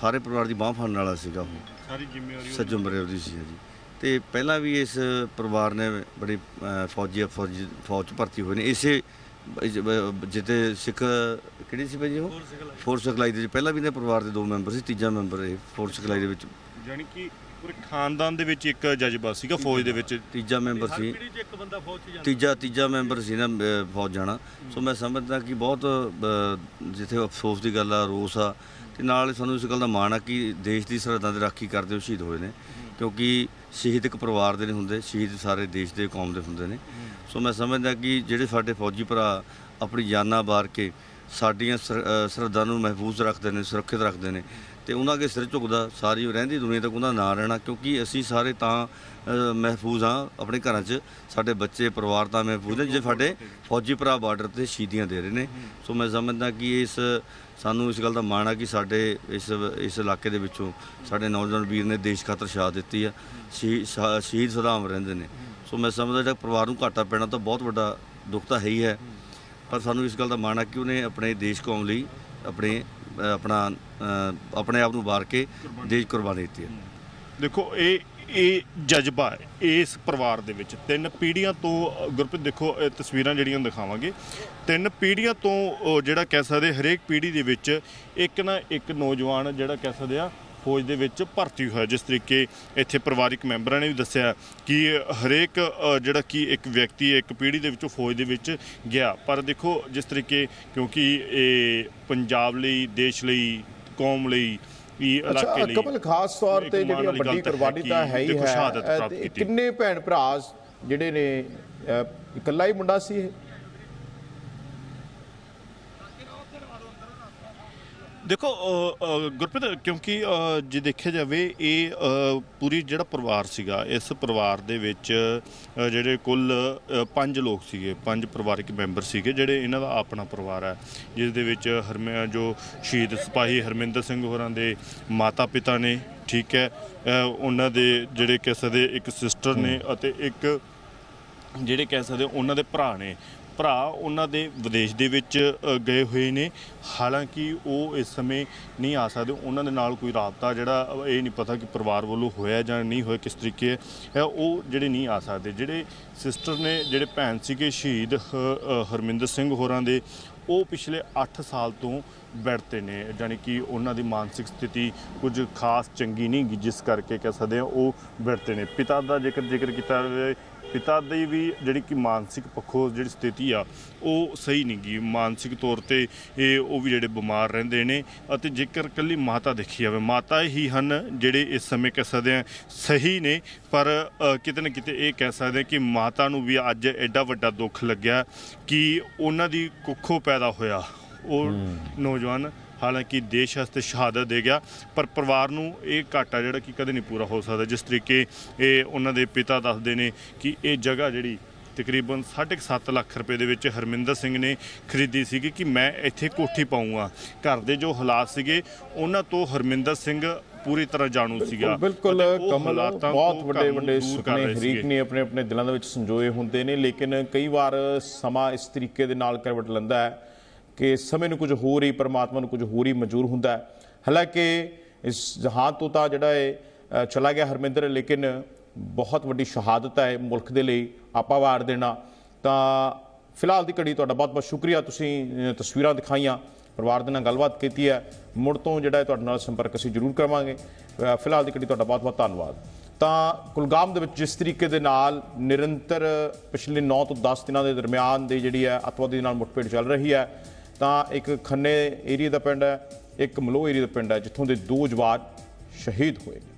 ਸਾਰੇ ਪਰਿਵਾਰ ਦੀ ਬਾਹ ਫੜਨ ਵਾਲਾ ਸੀਗਾ ਉਹ। ਸਾਰੀ ਜ਼ਿੰਮੇਵਾਰੀ ਸੱਜੋ ਮਰੇ ਉਹਦੀ ਸੀ ਜੀ ਤੇ ਪਹਿਲਾਂ ਵੀ ਇਸ ਪਰਿਵਾਰ ਨੇ ਬੜੀ ਫੌਜੀ ਫੌਜੀ ਫੌਜ 'ਚ ਭਰਤੀ ਹੋਏ ਨੇ। ਇਸੇ ਜਿੱਤੇ ਸਿੱਖ ਕਿਹੜੀ ਸੀ ਭਾਜੀ ਉਹ? ਫੋਰਸ ਸਿਖਲਾਈ। ਦੇ ਵਿੱਚ। ਪਹਿਲਾਂ ਵੀ ਨੇ ਪਰਿਵਾਰ ਦੇ ਦੋ ਮੈਂਬਰ ਸੀ ਤੀਜਾ ਮੈਂਬਰ ਇਹ ਫੋਰਸ ਸਿਖਲਾਈ ਦੇ ਵਿੱਚ। ਯਾਨੀ ਕਿ ਪੂਰੇ ਖਾਨਦਾਨ ਦੇ ਵਿੱਚ ਇੱਕ ਜਜ਼ਬਾ ਸੀਗਾ ਫੌਜ ਦੇ ਵਿੱਚ। ਤੀਜਾ ਮੈਂਬਰ ਸੀ। ਤੀਜਾ ਤੀਜਾ ਮੈਂਬਰ ਸੀ ਨਾ ਫੌਜ ਜਾਣਾ। ਸੋ ਮੈਂ ਸਮਝਦਾ ਕਿ ਬਹੁਤ ਜਿੱਥੇ ਅਫਸੋਸ ਦੀ ਗੱਲ ਆ ਰੋਸ ਆ ਤੇ ਨਾਲ ਹੀ ਸਾਨੂੰ ਇਸ ਗੱਲ ਦਾ ਮਾਣ ਆ ਕਿ ਦੇਸ਼ ਦੀ ਸਰਹੱਦਾਂ ਦੀ ਰਾਖੀ ਕਰਦੇ ਹੋਏ ਸ਼ਹੀਦ ਹੋਏ ਨੇ। ਕਿਉਂਕਿ ਸ਼ਹੀਦ ਇੱਕ ਪਰਿਵਾਰ ਦੇ ਨਹੀਂ ਹੁੰਦੇ ਸ਼ਹੀਦ ਸਾਰੇ ਦੇਸ਼ ਦੇ ਕੌਮ ਦੇ ਹੁੰਦੇ ਨੇ। ਸੋ ਮੈਂ ਸਮਝਦਾ ਕਿ ਜਿਹੜੇ ਸਾਡੇ ਫੌਜੀ ਭਰਾ ਆਪਣੀ ਜਾਨਾਂ ਵਾਰ ਕੇ ਸਾਡੀਆਂ ਸਰ- ਅਹ, ਸਰਹੱਦਾਂ ਨੂੰ ਮਹਿਫੂਜ਼ ਰੱਖਦੇ ਨੇ ਸੁਰੱਖਿਅਤ ਰੱਖਦੇ ਨੇ। ਤੇ ਉਹਨਾਂ ਦੇ ਸਿਰ ਝੁਕਦਾ ਸਾਰੀ ਰਹਿੰਦੀ ਦੁਨੀਆ ਤੱਕ ਉਹਦਾ ਨਾਂ ਰਹਿਣਾ ਕਿਉਂਕਿ ਅਸੀਂ ਸਾਰੇ ਤਾਂ ਮਹਿਫੂਜ਼ ਹਾਂ ਆਪਣੇ ਘਰਾਂ 'ਚ। ਸਾਡੇ ਬੱਚੇ ਪਰਿਵਾਰ ਤਾਂ ਮਹਿਫੂਜ਼ ਨੇ ਜੇ ਸਾਡੇ ਫੌਜੀ ਭਰਾ ਬਾਰਡਰ ਤੇ ਸ਼ਹੀਦੀਆਂ ਦੇ ਰਹੇ ਨੇ। ਸੋ ਮੈਂ ਸਮਝਦਾ ਕਿ ਇਸ ਸਾਨੂੰ ਇਸ ਗੱਲ ਦਾ ਮਾਣ ਆ ਕਿ ਸਾਡੇ ਇਸ ਇਸ ਇਲਾਕੇ ਦੇ ਵਿੱਚੋਂ ਸਾਡੇ ਨੌਜਵਾਨ ਵੀਰ ਨੇ ਦੇਸ਼ ਖਾਤਰ ਸ਼ਹਾਦਤ ਦਿੱਤੀ ਆ। ਸ਼ਹੀ- ਸ਼ਹੀਦ ਸਦਾਮ ਰਹਿੰਦੇ ਨੇ। ਸੋ ਮੈਂ ਸਮਝਦਾ ਜਿਹੜਾ ਪਰਿਵਾਰ ਨੂੰ ਘਾਟਾ ਪੈਣਾ ਤਾਂ ਬਹੁਤ ਵੱਡਾ ਦੁੱਖ ਤਾਂ ਹੈ ਹੀ ਹੈ। ਪਰ ਸਾਨੂੰ ਇਸ ਗੱਲ ਦਾ ਮਾਣ ਆ ਕਿ ਉਹਨੇ ਆਪਣੇ ਦੇਸ਼ ਕੌਮ ਲਈ ਆਪਣੇ ਆਪਣਾ ਆਪਣੇ ਆਪ ਨੂੰ ਵਾਰ ਕੇ ਦੇਸ਼ ਕੁਰਬਾਨੀ ਦਿੱਤੀ ਹੈ। ਦੇਖੋ ਇਹ ਇਹ ਜਜ਼ਬਾ ਇਸ ਪਰਿਵਾਰ ਦੇ ਵਿੱਚ। ਤਿੰਨ ਪੀੜ੍ਹੀਆਂ ਤੋਂ ਗੁਰਪ੍ਰੀਤ ਦੇਖੋ ਇਹ ਤਸਵੀਰਾਂ ਜਿਹੜੀਆਂ ਦਿਖਾਵਾਂਗੇ। ਤਿੰਨ ਪੀੜ੍ਹੀਆਂ ਤੋਂ ਜਿਹੜਾ ਕਹਿ ਸਕਦੇ ਹਰੇਕ ਪੀੜ੍ਹੀ ਦੇ ਵਿੱਚ ਇੱਕ ਨਾ ਇੱਕ ਨੌਜਵਾਨ ਜਿਹੜਾ ਕਹਿ ਸਕਦੇ ਆ ਫੌਜ ਦੇ ਵਿੱਚ ਭਰਤੀ ਹੋਇਆ। ਜਿਸ ਤਰੀਕੇ ਇੱਥੇ ਪਰਿਵਾਰਿਕ ਮੈਂਬਰਾਂ ਨੇ ਵੀ ਦੱਸਿਆ ਕਿ ਹਰੇਕ ਜਿਹੜਾ ਕਿ ਇੱਕ ਵਿਅਕਤੀ ਇੱਕ ਪੀੜ੍ਹੀ ਦੇ ਵਿੱਚੋਂ ਫੌਜ ਦੇ ਵਿੱਚ ਗਿਆ। ਪਰ ਦੇਖੋ ਜਿਸ ਤਰੀਕੇ ਕਿਉਂਕਿ ਇਹ ਪੰਜਾਬ ਲਈ ਦੇਸ਼ ਲਈ ਕੌਮ ਲਈ ਵੀ ਇਲਾਕੇ ਲਈ ਕਮਲ ਖਾਸ ਤੌਰ ਤੇ ਜਿਹੜੀ ਵੱਡੀ ਕੁਰਬਾਨੀ ਤਾਂ ਹੈ ਹੀ ਹੈ। ਕਿੰਨੇ ਭੈਣ ਭਰਾ ਜਿਹੜੇ ਨੇ ਇਕੱਲਾ ਹੀ ਮੁੰਡਾ ਸੀ ਇਹ? ਦੇਖੋ ਗੁਰਪ੍ਰੀਤ ਕਿਉਂਕਿ ਜੇ ਦੇਖਿਆ ਜਾਵੇ ਇਹ ਪੂਰੀ ਜਿਹੜਾ ਪਰਿਵਾਰ ਸੀਗਾ ਇਸ ਪਰਿਵਾਰ ਦੇ ਵਿੱਚ ਜਿਹੜੇ ਕੁੱਲ ਪੰਜ ਲੋਕ ਸੀਗੇ ਪੰਜ ਪਰਿਵਾਰਿਕ ਮੈਂਬਰ ਸੀਗੇ ਜਿਹੜੇ ਇਹਨਾਂ ਦਾ ਆਪਣਾ ਪਰਿਵਾਰ ਹੈ। ਜਿਸ ਦੇ ਵਿੱਚ ਹਰਮਿਆ ਜੋ ਸ਼ਹੀਦ ਸਿਪਾਹੀ ਹਰਮਿੰਦਰ ਸਿੰਘ ਹੋਰਾਂ ਦੇ ਮਾਤਾ ਪਿਤਾ ਨੇ ਠੀਕ ਹੈ ਉਹਨਾਂ ਦੇ ਜਿਹੜੇ ਕਿਸੇ ਦੇ ਇੱਕ ਸਿਸਟਰ ਨੇ ਅਤੇ ਇੱਕ ਜਿਹੜੇ ਕਹਿ ਸਕਦੇ ਉਹਨਾਂ ਦੇ ਭਰਾ ਨੇ ਭਰਾ ਉਹਨਾਂ ਦੇ ਵਿਦੇਸ਼ ਦੇ ਵਿੱਚ ਗਏ ਹੋਏ ਨੇ। ਹਾਲਾਂਕਿ ਉਹ ਇਸ ਸਮੇਂ ਨਹੀਂ ਆ ਸਕਦੇ। ਉਹਨਾਂ ਦੇ ਨਾਲ ਕੋਈ ਰਾਬਤਾ ਜਿਹੜਾ ਇਹ ਨਹੀਂ ਪਤਾ ਕਿ ਪਰਿਵਾਰ ਵੱਲੋਂ ਹੋਇਆ ਜਾਂ ਨਹੀਂ ਹੋਇਆ, ਕਿਸ ਤਰੀਕੇ ਹੈ, ਉਹ ਜਿਹੜੇ ਨਹੀਂ ਆ ਸਕਦੇ। ਜਿਹੜੇ ਸਿਸਟਰ ਨੇ, ਜਿਹੜੇ ਭੈਣ ਸੀਗੇ ਸ਼ਹੀਦ, ਹ- ਹਰਮਿੰਦਰ ਸਿੰਘ ਹੋਰਾਂ ਦੇ, ਉਹ ਪਿਛਲੇ 8 ਸਾਲ ਤੋਂ ਬੈੱਡ ਤੇ ਨੇ। ਜਾਣੀ ਕਿ ਉਹਨਾਂ ਦੀ ਮਾਨਸਿਕ ਸਥਿਤੀ ਕੁਝ ਖਾਸ ਚੰਗੀ ਨਹੀਂ ਜਿਸ ਕਰਕੇ ਕਹਿ ਸਕਦੇ ਆ ਉਹ ਬੈੱਡ ਤੇ ਨੇ। ਪਿਤਾ ਦਾ ਜੇਕਰ ਜ਼ਿਕਰ ਕੀਤਾ ਜਾਵੇ ਪਿਤਾ ਦੀ ਵੀ ਜਿਹੜੀ ਕਿ ਮਾਨਸਿਕ ਪੱਖੋਂ ਜਿਹੜੀ ਸਥਿਤੀ ਆ ਉਹ ਸਹੀ ਨਹੀਂ ਗੀ। ਮਾਨਸਿਕ ਤੌਰ ਤੇ ਇਹ ਉਹ ਵੀ ਜਿਹੜੇ ਬਿਮਾਰ ਰਹਿੰਦੇ ਨੇ ਅਤੇ ਜੇਕਰ ਕੱਲੀ ਮਾਤਾ ਦੇਖੀ ਜਾਵੇ ਮਾਤਾ ਹੀ ਹਨ ਜਿਹੜੇ ਇਸ ਸਮੇਂ ਕਹਿ ਸਕਦੇ ਆ ਸਹੀ ਨੇ ਪਰ ਕਿਤੇ ਨਾ ਕਿਤੇ ਇਹ ਕਹਿ ਸਕਦੇ ਆ ਕਿ ਮਾਤਾ ਨੂੰ ਵੀ ਅੱਜ ਐਡਾ ਵੱਡਾ ਦੁੱਖ ਲੱਗਿਆ ਕਿ ਉਹਨਾਂ ਦੀ ਕੁੱਖੋਂ ਪੈਦਾ ਹੋਇਆ। ਉਹ ਨੌਜਵਾਨ ਹਾਲਾਂਕਿ ਦੇਸ਼ ਵਾਸਤੇ ਸ਼ਹਾਦਤ ਦੇ ਗਿਆ ਪਰ ਪਰਿਵਾਰ ਨੂੰ ਇਹ ਘਾਟਾ ਜਿਹੜਾ ਕਿ ਕਦੇ ਨਹੀਂ ਪੂਰਾ ਹੋ ਸਕਦਾ। ਜਿਸ ਤਰੀਕੇ ਇਹ ਉਹਨਾਂ ਦੇ ਪਿਤਾ ਦੱਸਦੇ ਨੇ ਕਿ ਇਹ ਜਗ੍ਹਾ ਜਿਹੜੀ ਤਕਰੀਬਨ 7.5 ਲੱਖ ਰੁਪਏ ਦੇ ਵਿੱਚ ਹਰਮਿੰਦਰ ਸਿੰਘ ਨੇ ਖਰੀਦੀ ਸੀਗੀ ਕਿ ਮੈਂ ਇੱਥੇ ਕੋਠੀ ਪਾਉਂਗਾ ਘਰ ਦੇ ਜੋ ਹਾਲਾਤ ਸੀਗੇ ਉਹਨਾਂ ਤੋਂ ਹਰਮਿੰਦਰ ਸਿੰਘ ਪੂਰੀ ਤਰ੍ਹਾਂ ਜਾਣੂ ਸੀਗਾ। ਬਿਲਕੁਲ ਕਮਲ ਬਹੁਤ ਵੱਡੇ ਵੱਡੇ ਸੁਪਨੇ ਹਰੀਕ। ਨੇ ਆਪਣੇ ਆਪਣੇ ਦਿਲਾਂ ਦੇ ਵਿੱਚ ਸੰਜੋਏ ਹੁੰਦੇ ਨੇ ਲੇਕਿਨ ਕਈ ਵਾਰ ਸਮਾਂ ਇਸ ਤਰੀਕੇ ਦੇ ਨਾਲ ਕਰਵਟ ਲੈਂਦਾ ਹੈ। ਕਿ ਸਮੇਂ ਨੂੰ ਕੁਝ ਹੋਰ ਹੀ, ਪਰਮਾਤਮਾ ਨੂੰ ਕੁਝ ਹੋਰ ਹੀ ਮਨਜ਼ੂਰ ਹੁੰਦਾ ਹਾਲਾਂਕਿ ਇਸ ਜਹਾਨ ਤੋਂ ਤਾਂ ਜਿਹੜਾ ਹੈ ਚਲਾ ਗਿਆ ਹਰਮਿੰਦਰ, ਲੇਕਿਨ ਬਹੁਤ ਵੱਡੀ ਸ਼ਹਾਦਤ ਹੈ ਮੁਲਕ ਦੇ ਲਈ ਆਪਾ ਵਾਰ ਦੇਣਾ। ਤਾਂ ਫਿਲਹਾਲ ਦੀ ਘੜੀ ਤੁਹਾਡਾ ਬਹੁਤ ਬਹੁਤ ਸ਼ੁਕਰੀਆ। ਤੁਸੀਂ ਤਸਵੀਰਾਂ ਦਿਖਾਈਆਂ, ਪਰਿਵਾਰ ਦੇ ਨਾਲ ਗੱਲਬਾਤ ਕੀਤੀ ਹੈ। ਮੁੜ ਤੋਂ ਜਿਹੜਾ ਹੈ ਤੁਹਾਡੇ ਨਾਲ ਸੰਪਰਕ ਅਸੀਂ ਜ਼ਰੂਰ ਕਰਾਂਗੇ। ਫਿਲਹਾਲ ਦੀ ਘੜੀ ਤੁਹਾਡਾ ਬਹੁਤ ਬਹੁਤ ਧੰਨਵਾਦ। ਤਾਂ ਕੁਲਗਾਮ ਦੇ ਵਿੱਚ ਜਿਸ ਤਰੀਕੇ ਦੇ ਨਾਲ ਨਿਰੰਤਰ ਪਿਛਲੇ 9 ਤੋਂ 10 ਦਿਨਾਂ ਦੇ ਦਰਮਿਆਨ ਦੀ ਜਿਹੜੀ ਹੈ ਅੱਤਵਾਦੀ ਨਾਲ ਮੁੱਠਭੇੜ ਚੱਲ ਰਹੀ ਹੈ ਤਾਂ ਇੱਕ ਖੰਨੇ ਏਰੀਆ ਦਾ ਪਿੰਡ ਹੈ, ਇੱਕ ਮਲੋਹ ਏਰੀਆ ਦਾ ਪਿੰਡ ਹੈ, ਜਿੱਥੋਂ ਦੇ ਦੋ ਜਵਾਨ ਸ਼ਹੀਦ ਹੋਏ। ਨੇ